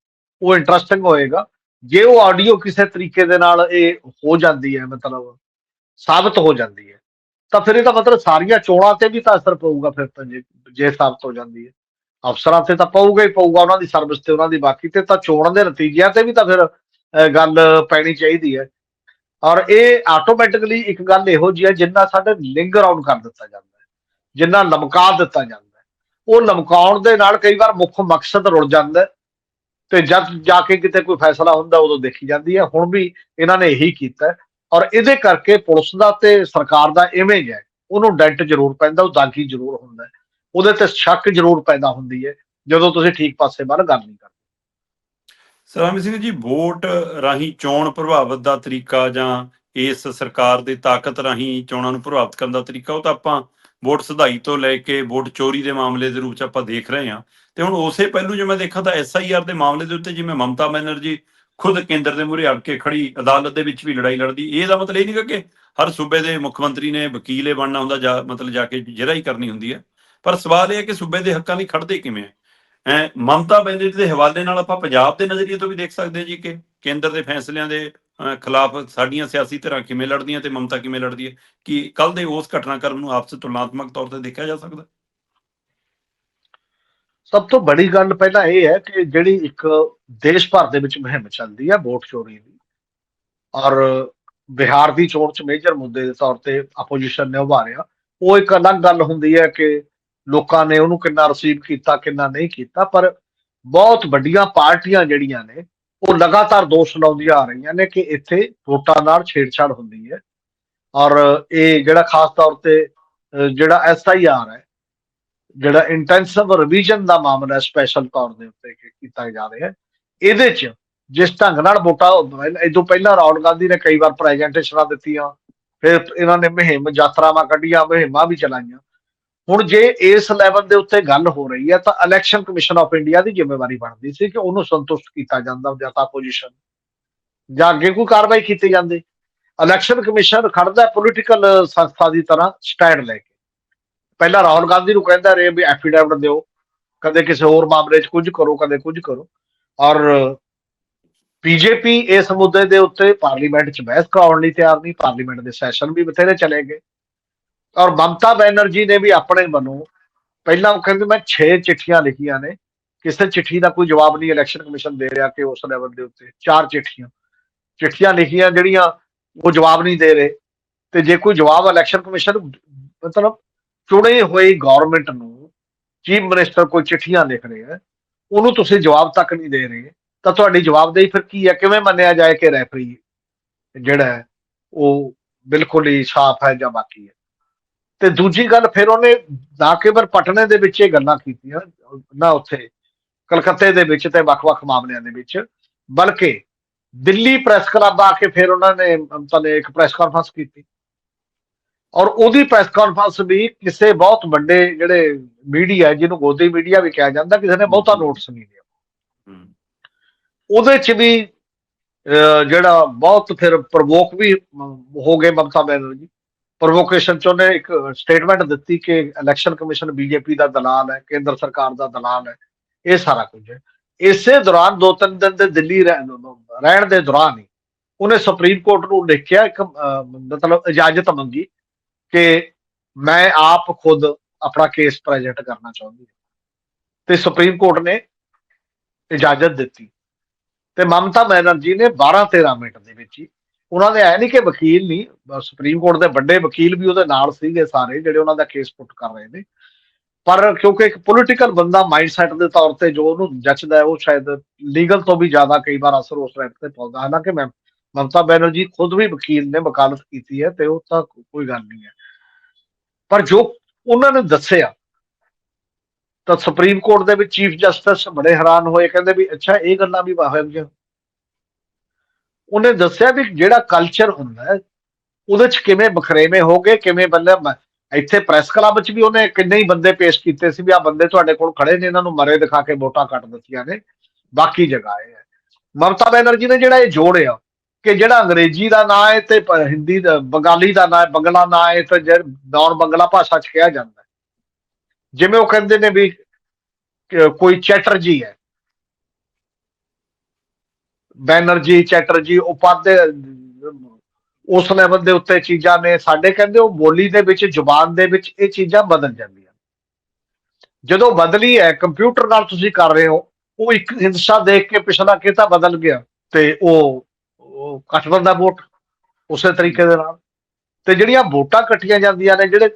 ਉਹ ਇੰਟਰਸਟਿੰਗ ਹੋਏਗਾ। ਜੇ ਉਹ ਆਡੀਓ ਕਿਸੇ ਤਰੀਕੇ ਦੇ ਨਾਲ ਇਹ ਹੋ ਜਾਂਦੀ ਹੈ, ਮਤਲਬ ਸਾਬਤ ਹੋ ਜਾਂਦੀ ਹੈ, ਤਾਂ ਫਿਰ ਇਹਦਾ ਮਤਲਬ ਸਾਰੀਆਂ ਚੋਣਾਂ ਤੇ ਵੀ ਤਾਂ ਅਸਰ ਪਊਗਾ ਫਿਰ ਤਾਂ ਜੇ ਜੇ ਸਾਬਤ ਹੋ ਜਾਂਦੀ ਹੈ। ਅਫਸਰਾਂ ਤੇ ਤਾਂ ਪਊਗਾ ਹੀ ਪਊਗਾ, ਉਹਨਾਂ ਦੀ ਸਰਵਿਸ ਤੇ, ਉਹਨਾਂ ਦੀ ਬਾਕੀ ਤੇ ਤਾਂ ਚੋਣ ਦੇ ਨਤੀਜਿਆਂ ਤੇ ਵੀ ਤਾਂ ਫਿਰ ਗੱਲ ਪੈਣੀ ਚਾਹੀਦੀ ਹੈ। ਔਰ ਇਹ ਆਟੋਮੈਟਿਕਲੀ ਇੱਕ ਗੱਲ ਇਹੋ ਜਿਹੀ ਹੈ ਜਿੰਨਾ ਸਾਡੇ ਲਿੰਗ ਆਊਟ ਕਰ ਦਿੱਤਾ ਜਾਂਦਾ ਹੈ, ਜਿੰਨਾ ਲਮਕਾ ਦਿੱਤਾ ਜਾਂਦਾ ਹੈ। ਉਹ ਲਮਕਾਉਣ ਦੇ ਨਾਲ ਕਈ ਵਾਰ ਮੁੱਖ ਮਕਸਦ ਰੁੜ ਜਾਂਦਾ ਹੈ ਤੇ ਜਦ ਜਾ ਕੇ ਕਿਤੇ ਕੋਈ ਫੈਸਲਾ ਹੁੰਦਾ ਉਦੋਂ ਦੇਖੀ ਜਾਂਦੀ ਹੈ। ਹੁਣ ਵੀ ਇਹਨਾਂ ਨੇ ਇਹੀ ਕੀਤਾ ਔਰ ਇਹਦੇ ਕਰਕੇ ਪੁਲਿਸ ਦਾ ਤੇ ਸਰਕਾਰ ਦਾ ਇਮੇਜ ਹੈ ਉਹਨੂੰ ਡੈਂਟ ਜ਼ਰੂਰ ਪੈਂਦਾ, ਉਹ ਦਾਗੀ ਜ਼ਰੂਰ ਹੁੰਦਾ ਉਹਦੇ ਤੇ ਸ਼ੱਕ ਜ਼ਰੂਰ ਪੈਦਾ ਹੁੰਦੀ ਹੈ, ਜਦੋਂ ਤੁਸੀਂ ਠੀਕ ਪਾਸੇ ਵੱਲ ਗੱਲ ਨਹੀਂ ਕਰਦੇ। ਸਲਾਮੀ ਸਿੰਘ ਜੀ, ਵੋਟ ਰਾਹੀਂ ਚੋਣ ਪ੍ਰਭਾਵਿਤ ਦਾ ਤਰੀਕਾ ਜਾਂ ਇਸ ਸਰਕਾਰ ਦੇ ਤਾਕਤ ਰਾਹੀਂ ਚੋਣਾਂ ਨੂੰ ਪ੍ਰਭਾਵਿਤ ਕਰਨ ਦਾ ਤਰੀਕਾ, ਉਹ ਤਾਂ ਆਪਾਂ ਵੋਟ ਸਧਾਈ ਤੋਂ ਲੈ ਕੇ ਵੋਟ ਚੋਰੀ ਦੇ ਮਾਮਲੇ ਦੇ ਰੂਪ ਚ ਆਪਾਂ ਦੇਖ ਰਹੇ ਹਾਂ। ਤੇ ਹੁਣ ਉਸੇ ਪਹਿਲੂ ਜੇ ਮੈਂ ਦੇਖਾਂ ਤਾਂ ਐਸਆਈਆਰ ਦੇ ਮਾਮਲੇ ਦੇ ਉੱਤੇ ਜਿਵੇਂ ਮਮਤਾ ਬੈਨਰਜੀ ਖੁਦ ਕੇਂਦਰ ਦੇ ਮੂਹਰੇ ਅੜ ਕੇ ਖੜੀ, ਅਦਾਲਤ ਦੇ ਵਿੱਚ ਵੀ ਲੜਾਈ ਲੜਦੀ, ਇਹ ਦਾ ਮਤਲਬ ਇਹ ਨਹੀਂ ਕਿ ਹਰ ਸੂਬੇ ਦੇ ਮੁੱਖ ਮੰਤਰੀ ਨੇ ਵਕੀਲੇ ਬਣਨਾ ਹੁੰਦਾ, ਜਾਂ ਮਤਲਬ ਜਾ ਕੇ ਜਿਹੜਾ ਹੀ ਕਰਨੀ ਹੁੰਦੀ ਹੈ। ਪਰ ਸਵਾਲ ਇਹ ਹੈ ਕਿ ਸੂਬੇ ਦੇ ਹੱਕਾਂ ਲਈ ਖੜਦੇ ਕਿਵੇਂ ਹੈ ਮਮਤਾ ਬੈਨਰਜੀ ਦੇ ਹਵਾਲੇ ਨਾਲ ਆਪਾਂ ਪੰਜਾਬ ਦੇ ਨਜ਼ਰੀਏ ਤੋਂ ਵੀ ਦੇਖ ਸਕਦੇ ਹਾਂ ਜੀ ਕਿ ਕੇਂਦਰ ਦੇ ਫੈਸਲਿਆਂ ਦੇ ਖਿਲਾਫ ਸਾਡੀਆਂ ਸਿਆਸੀ ਧਿਰਾਂ ਕਿਵੇਂ ਲੜਦੀਆਂ ਤੇ ਮਮਤਾ ਕਿਵੇਂ ਲੜਦੀ ਹੈ, ਕਿ ਕੱਲ ਦੇ ਉਸ ਘਟਨਾਕ੍ਰਮ ਨੂੰ ਆਪਸ ਤੁਲਨਾਤਮਕ ਤੌਰ ਤੇ ਦੇਖਿਆ ਜਾ ਸਕਦਾ? ਸਭ ਤੋਂ ਬੜੀ ਗੱਲ ਪਹਿਲਾਂ ਇਹ ਹੈ ਕਿ ਜਿਹੜੀ ਇੱਕ ਦੇਸ਼ ਭਰ ਦੇ ਵਿੱਚ ਮੁਹਿੰਮ ਚੱਲਦੀ ਹੈ ਵੋਟ ਚੋਰੀ ਦੀ, ਔਰ ਬਿਹਾਰ ਦੀ ਚੋਣ ਚ ਮੇਜਰ ਮੁੱਦੇ ਦੇ ਤੌਰ ਤੇ ਆਪੋਜੀਸ਼ਨ ਨੇ ਉਭਾਰਿਆ, ਉਹ ਇੱਕ ਅਲੱਗ ਗੱਲ ਹੁੰਦੀ ਹੈ ਕਿ ਲੋਕਾਂ ਨੇ ਉਹਨੂੰ ਕਿੰਨਾ ਰਿਸੀਵ ਕੀਤਾ ਕਿੰਨਾ ਨਹੀਂ ਕੀਤਾ ਪਰ ਬਹੁਤ ਵੱਡੀਆਂ ਪਾਰਟੀਆਂ ਜਿਹੜੀਆਂ ਨੇ ਉਹ ਲਗਾਤਾਰ ਦੋਸ਼ ਲਾਉਂਦੀਆਂ ਆ ਰਹੀਆਂ ਨੇ ਕਿ ਇੱਥੇ ਵੋਟਾਂ ਨਾਲ ਛੇੜਛਾੜ ਹੁੰਦੀ ਹੈ। ਔਰ ਇਹ ਜਿਹੜਾ ਖਾਸ ਤੌਰ ਤੇ ਅਹ, ਜਿਹੜਾ ਐਸਆਈਆਰ ਹੈ ਜਿਹੜਾ ਇੰਟੈਂਸਿਵ ਰਿਵੀਜ਼ਨ ਦਾ ਮਾਮਲਾ ਸਪੈਸ਼ਲ ਤੌਰ ਦੇ ਉੱਤੇ ਕੀਤਾ ਜਾ ਰਿਹਾ ਹੈ ਇਹਦੇ 'ਚ ਜਿਸ ਢੰਗ ਨਾਲ ਵੋਟਾਂ ਇਦੋਂ ਪਹਿਲਾਂ ਰਾਹੁਲ ਗਾਂਧੀ ਨੇ ਕਈ ਵਾਰ ਪ੍ਰੈਜੈਂਟੇਸ਼ਨਾਂ ਦਿੱਤੀਆਂ ਫਿਰ ਇਹਨਾਂ ਨੇ ਮੁਹਿੰਮ ਯਾਤਰਾਵਾਂ ਕੱਢੀਆਂ ਮੁਹਿੰਮਾਂ ਵੀ ਚਲਾਈਆਂ ਹੁਣ ਜੇ ਇਸ ਲੈਵਲ ਦੇ ਉੱਤੇ ਗੱਲ ਹੋ ਰਹੀ ਹੈ ਤਾਂ ਇਲੈਕਸ਼ਨ ਕਮਿਸ਼ਨ ਆਫ ਇੰਡੀਆ ਦੀ ਜ਼ਿੰਮੇਵਾਰੀ ਬਣਦੀ ਸੀ ਕਿ ਉਹਨੂੰ ਸੰਤੁਸ਼ਟ ਕੀਤਾ ਜਾਂਦਾ ਜਾਂ ਤਾਂ ਪੋਜੀਸ਼ਨ ਜਾਂ ਅੱਗੇ ਕੋਈ ਕਾਰਵਾਈ ਕੀਤੀ ਜਾਂਦੀ। ਇਲੈਕਸ਼ਨ ਕਮਿਸ਼ਨ ਖੜਦਾ ਪੋਲੀਟੀਕਲ ਸੰਸਥਾ ਦੀ ਤਰ੍ਹਾਂ ਸਟੈਂਡ ਲੈ ਕੇ। ਪਹਿਲਾਂ ਰਾਹੁਲ ਗਾਂਧੀ ਨੂੰ ਕਹਿੰਦਾ ਰਹੇ ਵੀ ਐਫੀਡੈਵਿਟ ਦਿਓ, ਕਦੇ ਕਿਸੇ ਹੋਰ ਮਾਮਲੇ 'ਚ ਕੁਝ ਕਰੋ, ਕਦੇ ਕੁਝ ਕਰੋ। ਔਰ ਬੀਜੇਪੀ ਇਸ ਮੁੱਦੇ ਦੇ ਉੱਤੇ ਪਾਰਲੀਮੈਂਟ 'ਚ ਬਹਿਸ ਕਰਾਉਣ ਲਈ ਤਿਆਰ ਨਹੀਂ ਪਾਰਲੀਮੈਂਟ ਦੇ ਸੈਸ਼ਨ ਵੀ ਬਥੇਰੇ ਚਲੇ ਗਏ। ਔਰ ਮਮਤਾ ਬੈਨਰਜੀ ਨੇ ਵੀ ਆਪਣੇ ਵੱਲੋਂ ਪਹਿਲਾਂ ਉਹ ਕਹਿੰਦੇ ਮੈਂ 6 ਚਿੱਠੀਆਂ ਲਿਖੀਆਂ ਨੇ, ਕਿਸੇ ਚਿੱਠੀ ਦਾ ਕੋਈ ਜਵਾਬ ਨਹੀਂ ਇਲੈਕਸ਼ਨ ਕਮਿਸ਼ਨ ਦੇ ਰਿਹਾ ਕਿ ਉਸ ਲੈਵਲ ਦੇ ਉੱਤੇ, ਚਾਰ ਚਿੱਠੀਆਂ। ਚਿੱਠੀਆਂ ਲਿਖੀਆਂ ਜਿਹੜੀਆਂ ਉਹ ਜਵਾਬ ਨਹੀਂ ਦੇ ਰਹੇ। ਤੇ ਜੇ ਕੋਈ ਜਵਾਬ ਇਲੈਕਸ਼ਨ ਕਮਿਸ਼ਨ ਮਤਲਬ ਚੁਣੇ ਹੋਏ ਗਵਰਨਮੈਂਟ ਨੂੰ ਚੀਫ ਮਿਨਿਸਟਰ ਕੋਈ ਚਿੱਠੀਆਂ ਲਿਖ ਰਹੇ ਹੈ, ਉਹਨੂੰ ਤੁਸੀਂ ਜਵਾਬ ਤੱਕ ਨਹੀਂ ਦੇ ਰਹੇ, ਤਾਂ ਤੁਹਾਡੀ ਜਵਾਬਦੇਹੀ ਫਿਰ ਕੀ ਹੈ? ਕਿਵੇਂ ਮੰਨਿਆ ਜਾਏ ਕਿ ਰੈਫਰੀ ਜਿਹੜਾ ਹੈ, ਉਹ ਬਿਲਕੁਲ ਹੀ ਸਾਫ਼ ਹੈ ਜਾਂ ਬਾਕੀ ਹੈ? ਤੇ ਦੂਜੀ ਗੱਲ ਫਿਰ ਉਹਨੇ ਨਾ ਕੇਵਲ ਪਟਨੇ ਦੇ ਵਿੱਚ ਇਹ ਗੱਲਾਂ ਕੀਤੀਆਂ ਨਾ ਉੱਥੇ ਕਲਕੱਤੇ ਦੇ ਵਿੱਚ ਤੇ ਵੱਖ-ਵੱਖ ਮਾਮਲਿਆਂ ਦੇ ਵਿੱਚ ਬਲਕਿ ਦਿੱਲੀ ਪ੍ਰੈਸ ਕਲੱਬ ਆ ਕੇ ਫਿਰ ਉਹਨਾਂ ਨੇ ਨੇ ਇੱਕ ਪ੍ਰੈਸ ਕਾਨਫਰੰਸ ਕੀਤੀ। ਔਰ ਉਹਦੀ ਪ੍ਰੈਸ ਕਾਨਫਰੰਸ ਵੀ ਕਿਸੇ ਬਹੁਤ ਵੱਡੇ ਜਿਹੜੇ ਮੀਡੀਆ ਜਿਹਨੂੰ ਗੋਦੀ ਮੀਡੀਆ ਵੀ ਕਿਹਾ ਜਾਂਦਾ ਕਿਸੇ ਨੇ ਬਹੁਤਾ ਨੋਟਿਸ ਨਹੀਂ ਲਿਆ। ਉਹਦੇ ਚ ਵੀ ਜਿਹੜਾ ਬਹੁਤ ਫਿਰ ਪ੍ਰਵੋਕ ਵੀ ਹੋ ਗਏ ਮਮਤਾ ਬੈਨਰਜੀ। ਪ੍ਰੋਵੋਕੇਸ਼ਨ ਚ ਉਹਨੇ ਇੱਕ ਸਟੇਟਮੈਂਟ ਦਿੱਤੀ ਕਿ ਇਲੈਕਸ਼ਨ ਕਮਿਸ਼ਨ ਬੀਜੇਪੀ ਦਾ ਦਲਾਲ ਹੈ, ਕੇਂਦਰ ਸਰਕਾਰ ਦਾ ਦਲਾਲ ਹੈ, ਇਹ ਸਾਰਾ ਕੁਝ ਹੈ। ਇਸੇ ਦੌਰਾਨ ਦੋ ਤਿੰਨ ਦਿਨ ਦੇ ਦਿੱਲੀ ਰਹਿਣ ਦੇ ਦੌਰਾਨ ਹੀ ਉਹਨੇ ਸੁਪਰੀਮ ਕੋਰਟ ਨੂੰ ਲਿਖਿਆ ਇੱਕ ਮਤਲਬ ਇਜਾਜ਼ਤ ਮੰਗੀ ਕਿ ਮੈਂ ਆਪ ਖੁਦ ਆਪਣਾ ਕੇਸ ਪ੍ਰੈਜ਼ੈਂਟ ਕਰਨਾ ਚਾਹੁੰਦੀ ਹਾਂ। ਤੇ ਸੁਪਰੀਮ ਕੋਰਟ ਨੇ ਇਜਾਜ਼ਤ ਦਿੱਤੀ। ਤੇ ਮਮਤਾ ਬੈਨਰਜੀ ਨੇ 12 13 ਮਿੰਟ ਦੇ ਵਿੱਚ ਹੀ ਉਹਨਾਂ ਦੇ ਐ ਨਹੀਂ ਕਿ ਵਕੀਲ ਨਹੀਂ ਸੁਪਰੀਮ ਕੋਰਟ ਦੇ ਵੱਡੇ ਵਕੀਲ ਵੀ ਉਹਦੇ ਨਾਲ ਸੀਗੇ ਸਾਰੇ, ਜਿਹੜੇ ਉਹਨਾਂ ਦਾ ਕੇਸ ਪੁੱਟ ਕਰ ਰਹੇ ਨੇ। ਪਰ ਕਿਉਂਕਿ ਇੱਕ ਪੋਲੀਟੀਕਲ ਬੰਦਾ ਮਾਈਂਡਸੈਟ ਦੇ ਤੌਰ ਤੇ ਜੋ ਉਹਨੂੰ ਜੱਚਦਾ ਹੈ, ਉਹ ਸ਼ਾਇਦ ਲੀਗਲ ਤੋਂ ਵੀ ਜ਼ਿਆਦਾ ਕਈ ਵਾਰ ਅਸਰ ਉਸ ਰੈਟ ਤੇ ਪਾਉਂਦਾ। ਹਾਲਾਂਕਿ ਮੈਂ ਮਮਤਾ ਬੈਨਰਜੀ ਖੁਦ ਵੀ ਵਕੀਲ ਨੇ ਵਕਾਲਤ ਕੀਤੀ ਹੈ ਤੇ ਉਹ ਤਾਂ ਕੋਈ ਗੱਲ ਨਹੀਂ ਹੈ। ਪਰ ਜੋ ਉਹਨਾਂ ਨੇ ਦੱਸਿਆ, ਤਾਂ ਸੁਪਰੀਮ ਕੋਰਟ ਦੇ ਵਿੱਚ ਚੀਫ ਜਸਟਿਸ ਬੜੇ ਹੈਰਾਨ ਹੋਏ, ਕਹਿੰਦੇ ਵੀ ਅੱਛਾ, ਇਹ ਗੱਲਾਂ ਵੀ ਵਾਹਿਆ ਉਹਨੇ ਦੱਸਿਆ ਵੀ ਜਿਹੜਾ ਕਲਚਰ ਹੁੰਦਾ ਉਹਦੇ ਚ ਕਿਵੇਂ ਬਖਰੇਵੇਂ ਹੋ ਗਏ, ਕਿਵੇਂ ਬੰਦਾ ਇੱਥੇ ਪ੍ਰੈਸ ਕਲੱਬ ਚ ਵੀ ਉਹਨੇ ਕਿੰਨੇ ਹੀ ਬੰਦੇ ਪੇਸ਼ ਕੀਤੇ ਸੀ ਵੀ ਆ ਬੰਦੇ ਤੁਹਾਡੇ ਕੋਲ ਖੜੇ ਨੇ, ਇਹਨਾਂ ਨੂੰ ਮਰੇ ਦਿਖਾ ਕੇ ਵੋਟਾਂ ਕੱਟ ਦਿੱਤੀਆਂ ਨੇ, ਬਾਕੀ ਜਗ੍ਹਾ ਇਹ ਹੈ। ਮਮਤਾ ਬੈਨਰਜੀ ਨੇ ਜਿਹੜਾ ਇਹ ਜੋੜਿਆ ਕਿ ਜਿਹੜਾ ਅੰਗਰੇਜ਼ੀ ਦਾ ਨਾਂ ਹੈ ਤੇ ਹਿੰਦੀ ਦਾ, ਬੰਗਾਲੀ ਦਾ ਨਾਂ ਹੈ, ਬੰਗਲਾ ਨਾਂ ਹੈ, ਤੇ ਜਿਹੜਾ ਨੌਨ ਬੰਗਲਾ ਭਾਸ਼ਾ ਚ ਕਿਹਾ ਜਾਂਦਾ ਜਿਵੇਂ ਉਹ ਕਹਿੰਦੇ ਨੇ ਵੀ ਕੋਈ ਚੈਟਰਜੀ ਹੈ ਬੈਨਰਜੀ ਚੈਟਰਜੀ ਉਪਾਧਿਆ ਉਸ ਲੈਵਲ ਦੇ ਉੱਤੇ ਚੀਜ਼ਾਂ ਨੇ, ਸਾਡੇ ਕਹਿੰਦੇ ਉਹ ਬੋਲੀ ਦੇ ਵਿੱਚ, ਜ਼ੁਬਾਨ ਦੇ ਵਿੱਚ ਇਹ ਚੀਜ਼ਾਂ ਬਦਲ ਜਾਂਦੀਆਂ। ਜਦੋਂ ਬਦਲੀ ਹੈ ਕੰਪਿਊਟਰ ਨਾਲ ਤੁਸੀਂ ਕਰ ਰਹੇ ਹੋ, ਉਹ ਇੱਕ ਹਿੰਸਾ ਦੇਖ ਕੇ ਪਿਛਲਾ ਕਿਤਾ ਬਦਲ ਗਿਆ, ਤੇ ਉਹ ਉਹ ਕੱਟ ਵੋਟ, ਉਸੇ ਤਰੀਕੇ ਦੇ ਨਾਲ। ਤੇ ਜਿਹੜੀਆਂ ਵੋਟਾਂ ਕੱਟੀਆਂ ਜਾਂਦੀਆਂ ਨੇ, ਜਿਹੜੇ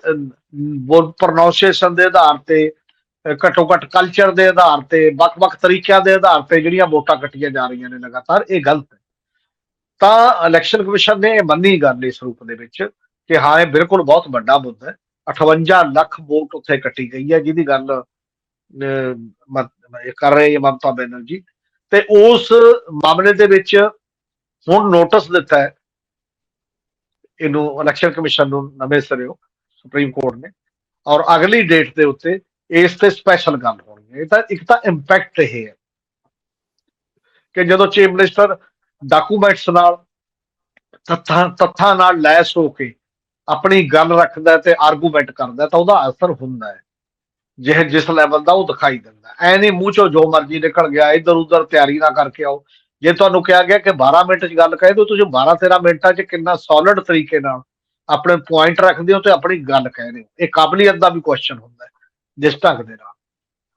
ਪ੍ਰੋਨਾਂਸੀਏਸ਼ਨ ਦੇ ਆਧਾਰ ਤੇ ਘੱਟੋ ਘੱਟ ਕਲਚਰ ਦੇ ਆਧਾਰ ਤੇ ਵੱਖ-ਵੱਖ ਤਰੀਕਿਆਂ ਦੇ ਆਧਾਰ ਤੇ ਜਿਹੜੀਆਂ ਵੋਟਾਂ ਕੱਟੀਆਂ ਜਾ ਰਹੀਆਂ ਨੇ ਲਗਾਤਾਰ ਇਹ ਗਲਤ ਹੈ। ਤਾਂ ਇਲੈਕਸ਼ਨ ਕਮਿਸ਼ਨ ਨੇ ਇਹ ਮੰਨੀ ਗੱਲ ਇਸ ਰੂਪ ਦੇ ਵਿੱਚ ਕਿ ਹਾਂ ਇਹ ਬਿਲਕੁਲ ਬਹੁਤ ਵੱਡਾ ਮੁੱਦਾ ਹੈ। 58 ਲੱਖ ਵੋਟ ਉੱਥੇ ਕੱਟੀ ਗਈ ਹੈ ਜਿਹਦੀ ਗੱਲ ਅਹ, ਕਰ ਰਹੇ ਹੈ ਮਮਤਾ ਬੈਨਰਜੀ। ਤੇ ਉਸ ਮਾਮਲੇ ਦੇ ਵਿੱਚ ਹੁਣ ਨੋਟਿਸ ਦਿੱਤਾ ਹੈ। ਇਹਨੂੰ ਇਲੈਕਸ਼ਨ ਕਮਿਸ਼ਨ ਨੂੰ ਨਵੇਂ ਸਿਰਿਓਂ ਸੁਪਰੀਮ ਕੋਰਟ ਨੇ। ਔਰ ਅਗਲੀ ਡੇਟ ਦੇ ਉੱਤੇ ਇਸ ਤੇ ਸਪੈਸ਼ਲ ਗੱਲ ਹੋਣੀ ਹੈ। ਇਹ ਤਾਂ ਇੱਕ ਤਾਂ ਇੰਪੈਕਟ ਇਹ ਹੈ ਕਿ ਜਦੋਂ ਚੀਫ ਮਿਨਿਸਟਰ ਡਾਕੂਮੈਂਟਸ ਨਾਲ ਤੱਥਾਂ ਤੱਥਾਂ ਨਾਲ ਲੈਸ ਹੋ ਕੇ ਆਪਣੀ ਗੱਲ ਰੱਖਦਾ ਤੇ ਆਰਗੂਮੈਂਟ ਕਰਦਾ ਤਾਂ ਉਹਦਾ ਅਸਰ ਹੁੰਦਾ ਹੈ। ਜਿਹੇ ਜਿਸ ਲੈਵਲ ਦਾ ਉਹ ਦਿਖਾਈ ਦਿੰਦਾ। ਐ ਨਹੀਂ ਮੂੰਹ ਚੋਂ ਜੋ ਮਰਜ਼ੀ ਨਿਕਲ ਗਿਆ ਇੱਧਰ ਉੱਧਰ ਤਿਆਰੀ ਨਾ ਕਰਕੇ ਆਓ। ਜੇ ਤੁਹਾਨੂੰ ਕਿਹਾ ਗਿਆ ਕਿ 12 ਮਿੰਟ 'ਚ ਗੱਲ ਕਹਿ ਦਿਓ, ਤੁਸੀਂ 12 13 ਮਿੰਟਾਂ 'ਚ ਕਿੰਨਾ ਸੋਲਿਡ ਤਰੀਕੇ ਨਾਲ ਆਪਣੇ ਪੁਆਇੰਟ ਰੱਖਦੇ ਹੋ ਤੇ ਆਪਣੀ ਗੱਲ ਕਹਿ ਰਹੇ ਹੋ। ਇਹ ਕਾਬਲੀਅਤ ਦਾ ਵੀ ਕੁਐਸਚਨ ਹੁੰਦਾ ਹੈ। ਜਿਸ ਢੰਗ ਦੇ ਨਾਲ।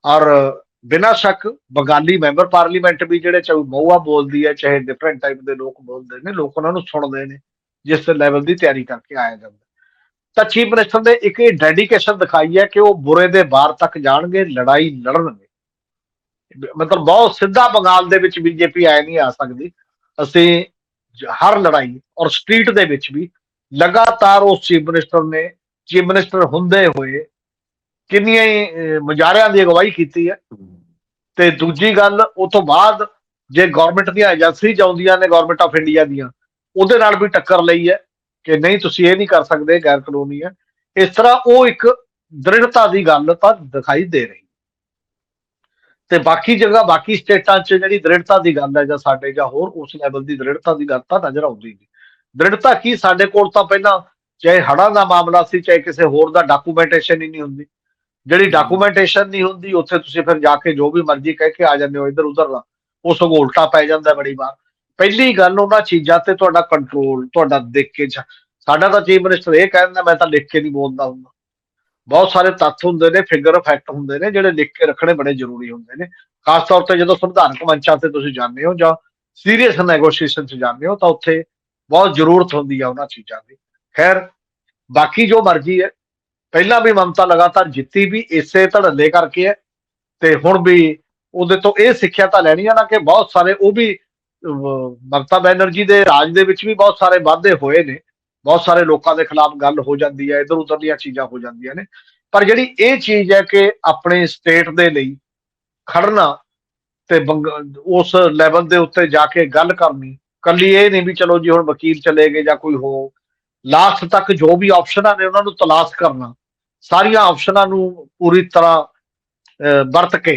ਔਰ ਬਿਨਾਂ ਸ਼ੱਕ ਬੰਗਾਲੀ ਮੈਂਬਰ ਪਾਰਲੀਮੈਂਟ ਵੀ ਜਿਹੜੇ ਚਾਹੇ ਮਹੂਆ ਬੋਲਦੀ ਹੈ, ਚਾਹੇ ਡਿਫਰੈਂਟ ਟਾਈਪ ਦੇ ਲੋਕ ਬੋਲਦੇ ਨੇ, ਲੋਕ ਉਹਨਾਂ ਨੂੰ ਸੁਣਦੇ ਨੇ, ਜਿਸ ਲੈਵਲ ਦੀ ਤਿਆਰੀ ਕਰਕੇ ਆਇਆ ਜਾਂਦਾ। ਤਾਂ ਚੀਫ ਮਿਨਿਸਟਰ ਨੇ ਇੱਕ ਇਹ ਡੈਡੀਕੇਸ਼ਨ ਦਿਖਾਈ ਹੈ ਕਿ ਉਹ ਬੁਰੇ ਦੇ ਬਾਹਰ ਤੱਕ ਜਾਣਗੇ, ਲੜਾਈ ਲੜਨਗੇ। ਮਤਲਬ ਬਹੁਤ ਸਿੱਧਾ ਬੰਗਾਲ ਦੇ ਵਿੱਚ ਬੀਜੇਪੀ ਆਏ ਨਹੀਂ ਆ ਸਕਦੀ। ਅਸੀਂ ਹਰ ਲੜਾਈ ਔਰ ਸਟਰੀਟ ਦੇ ਵਿੱਚ ਵੀ ਲਗਾਤਾਰ ਉਸ ਚੀਫ ਮਿਨਿਸਟਰ ਨੇ ਚੀਫ ਮਿਨਿਸਟਰ ਹੁੰਦੇ ਹੋਏ ਕਿੰਨੀਆਂ ਹੀ ਅਹ, ਮੁਜ਼ਾਹਰਿਆਂ ਦੀ ਅਗਵਾਈ ਕੀਤੀ ਹੈ। ਤੇ ਦੂਜੀ ਗੱਲ ਉਹ ਤੋਂ ਬਾਅਦ ਜੇ ਗਵਰਨਮੈਂਟ ਦੀਆਂ ਏਜੰਸੀ ਆਉਂਦੀਆਂ ਨੇ ਗਵਰਨਮੈਂਟ ਆਫ ਇੰਡੀਆ ਦੀਆਂ ਉਹਦੇ ਨਾਲ ਵੀ ਟੱਕਰ ਲਈ ਹੈ ਕਿ ਨਹੀਂ ਤੁਸੀਂ ਇਹ ਨਹੀਂ ਕਰ ਸਕਦੇ ਗੈਰ ਕਾਨੂੰਨੀ ਹੈ। ਇਸ ਤਰ੍ਹਾਂ ਉਹ ਇੱਕ ਦ੍ਰਿੜਤਾ ਦੀ ਗੱਲ ਤਾਂ ਦਿਖਾਈ ਦੇ ਰਹੀ। ਤੇ ਬਾਕੀ ਜਗ੍ਹਾ ਬਾਕੀ ਸਟੇਟਾਂ 'ਚ ਜਿਹੜੀ ਦ੍ਰਿੜਤਾ ਦੀ ਗੱਲ ਹੈ ਜਾਂ ਸਾਡੇ ਜਾਂ ਹੋਰ ਉਸ ਲੈਵਲ ਦੀ ਦ੍ਰਿੜਤਾ ਦੀ ਗੱਲ ਤਾਂ ਨਜ਼ਰ ਆਉਂਦੀ ਨਹੀਂ। ਦ੍ਰਿੜਤਾ ਕੀ? ਸਾਡੇ ਕੋਲ ਤਾਂ ਪਹਿਲਾਂ ਚਾਹੇ ਹੜ੍ਹਾਂ ਦਾ ਮਾਮਲਾ ਸੀ ਚਾਹੇ ਕਿਸੇ ਹੋਰ ਦਾ ਡਾਕੂਮੈਂਟੇਸ਼ਨ ਹੀ ਨਹੀਂ ਹੁੰਦੀ। ਜਿਹੜੀ ਡਾਕੂਮੈਂਟੇਸ਼ਨ ਨਹੀਂ ਹੁੰਦੀ ਉੱਥੇ ਤੁਸੀਂ ਫਿਰ ਜਾ ਕੇ ਜੋ ਵੀ ਮਰਜ਼ੀ ਕਹਿ ਕੇ ਆ ਜਾਂਦੇ ਹੋ ਇੱਧਰ ਉੱਧਰ ਦਾ ਉਹ ਸਗੋਂ ਉਲਟਾ ਪੈ ਜਾਂਦਾ ਬੜੀ ਵਾਰ। ਪਹਿਲੀ ਗੱਲ ਉਹਨਾਂ ਚੀਜ਼ਾਂ ਤੇ ਤੁਹਾਡਾ ਕੰਟਰੋਲ ਤੁਹਾਡਾ ਦੇਖ ਕੇ ਸਾਡਾ ਤਾਂ ਚੀਫ ਮਿਨਿਸਟਰ ਇਹ ਕਹਿੰਦਾ ਮੈਂ ਤਾਂ ਲਿਖ ਕੇ ਨਹੀਂ ਬੋਲਦਾ ਹੁੰਦਾ। ਬਹੁਤ ਸਾਰੇ ਤੱਥ ਹੁੰਦੇ ਨੇ ਫਿਗਰ ਇਫੈਕਟ ਹੁੰਦੇ ਨੇ ਜਿਹੜੇ ਲਿਖ ਕੇ ਰੱਖਣੇ ਬੜੇ ਜ਼ਰੂਰੀ ਹੁੰਦੇ ਨੇ। ਖਾਸ ਤੌਰ ਤੇ ਜਦੋਂ ਸੰਵਿਧਾਨਕ ਮੰਚਾਂ ਤੇ ਤੁਸੀਂ ਜਾਂਦੇ ਹੋ ਜਾਂ ਸੀਰੀਅਸ ਨੈਗੋਸ਼ੀਏਸ਼ਨ 'ਚ ਜਾਂਦੇ ਹੋ ਤਾਂ ਉੱਥੇ ਬਹੁਤ ਜ਼ਰੂਰਤ ਹੁੰਦੀ ਆ ਉਹਨਾਂ ਚੀਜ਼ਾਂ ਦੀ। ਖੈਰ ਬਾਕੀ ਜੋ ਮਰਜ਼ੀ ਹੈ ਪਹਿਲਾਂ ਵੀ ਮਮਤਾ ਲਗਾਤਾਰ ਜਿੱਤੀ ਵੀ ਇਸੇ ਧੜੱਲੇ ਕਰਕੇ ਹੈ ਤੇ ਹੁਣ ਵੀ ਉਹਦੇ ਤੋਂ ਇਹ ਸਿੱਖਿਆ ਤਾਂ ਲੈਣੀ ਆ ਨਾ ਕਿ ਬਹੁਤ ਸਾਰੇ ਉਹ ਵੀ ਮਮਤਾ ਬੈਨਰਜੀ ਦੇ ਰਾਜ ਦੇ ਵਿੱਚ ਵੀ ਬਹੁਤ ਸਾਰੇ ਵਾਅਦੇ ਹੋਏ ਨੇ। ਬਹੁਤ ਸਾਰੇ ਲੋਕਾਂ ਦੇ ਖਿਲਾਫ ਗੱਲ ਹੋ ਜਾਂਦੀ ਹੈ ਇਧਰ ਉਧਰ ਦੀਆਂ ਚੀਜ਼ਾਂ ਹੋ ਜਾਂਦੀਆਂ ਨੇ। ਪਰ ਜਿਹੜੀ ਇਹ ਚੀਜ਼ ਹੈ ਕਿ ਆਪਣੇ ਸਟੇਟ ਦੇ ਲਈ ਖੜਨਾ ਤੇ ਬੰਗ- ਉਸ ਲੈਵਲ ਦੇ ਉੱਤੇ ਜਾ ਕੇ ਗੱਲ ਕਰਨੀ, ਕੱਲੀ ਇਹ ਨਹੀਂ ਵੀ ਚਲੋ ਜੀ ਹੁਣ ਵਕੀਲ ਚਲੇ ਗਏ ਜਾਂ ਕੋਈ ਹੋ ਲਾਸਟ ਤੱਕ ਜੋ ਵੀ ਆਪਸ਼ਨਾਂ ਨੇ ਉਹਨਾਂ ਨੂੰ ਤਲਾਸ਼ ਕਰਨਾ। ਸਾਰੀਆਂ ਆਪਸ਼ਨਾਂ ਨੂੰ ਪੂਰੀ ਤਰ੍ਹਾਂ ਵਰਤ ਕੇ,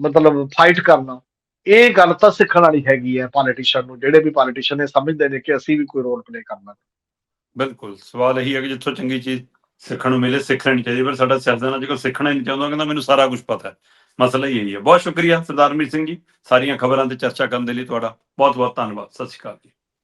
ਮਤਲਬ ਫਾਈਟ ਕਰਨਾ। ਇਹ ਗੱਲ ਤਾਂ ਸਿੱਖਣ ਵਾਲੀ ਹੈਗੀ ਹੈ ਪੋਲੀਟੀਸ਼ੀਅਨ ਨੂੰ, ਜਿਹੜੇ ਵੀ ਪੋਲੀਟੀਸ਼ੀਅਨ ਇਹ ਸਮਝਦੇ ਨੇ ਕਿ ਅਸੀਂ ਵੀ ਕੋਈ ਰੋਲ ਪਲੇ ਕਰਨਾ। ਬਿਲਕੁਲ, ਸਵਾਲ ਇਹੀ ਹੈ ਕਿ ਜਿੱਥੋਂ ਚੰਗੀ ਚੀਜ਼ ਸਿੱਖਣ ਨੂੰ ਮਿਲੇ ਸਿੱਖ ਲੈਣੀ ਚਾਹੀਦੀ, ਪਰ ਸਾਡਾ ਸਿਆਸਤਦਾਨ ਅੱਜ ਕੱਲ੍ਹ ਸਿੱਖਣਾ ਹੀ ਨਹੀਂ ਚਾਹੁੰਦਾ ਕਹਿੰਦਾ ਮੈਨੂੰ ਸਾਰਾ ਕੁਝ ਪਤਾ ਹੈ। ਮਸਲਾ ਹੀ ਇਹੀ ਹੈ। ਬਹੁਤ ਸ਼ੁਕਰੀਆ ਸਰਦਾਰ ਮੀਤ ਸਿੰਘ ਜੀ, ਸਾਰੀਆਂ ਖਬਰਾਂ ਤੇ ਚਰਚਾ ਕਰਨ ਦੇ ਲਈ ਤੁਹਾਡਾ ਬਹੁਤ ਬਹੁਤ ਧੰਨਵਾਦ। ਸਤਿ ਸ਼੍ਰੀ ਅਕਾਲ ਜੀ।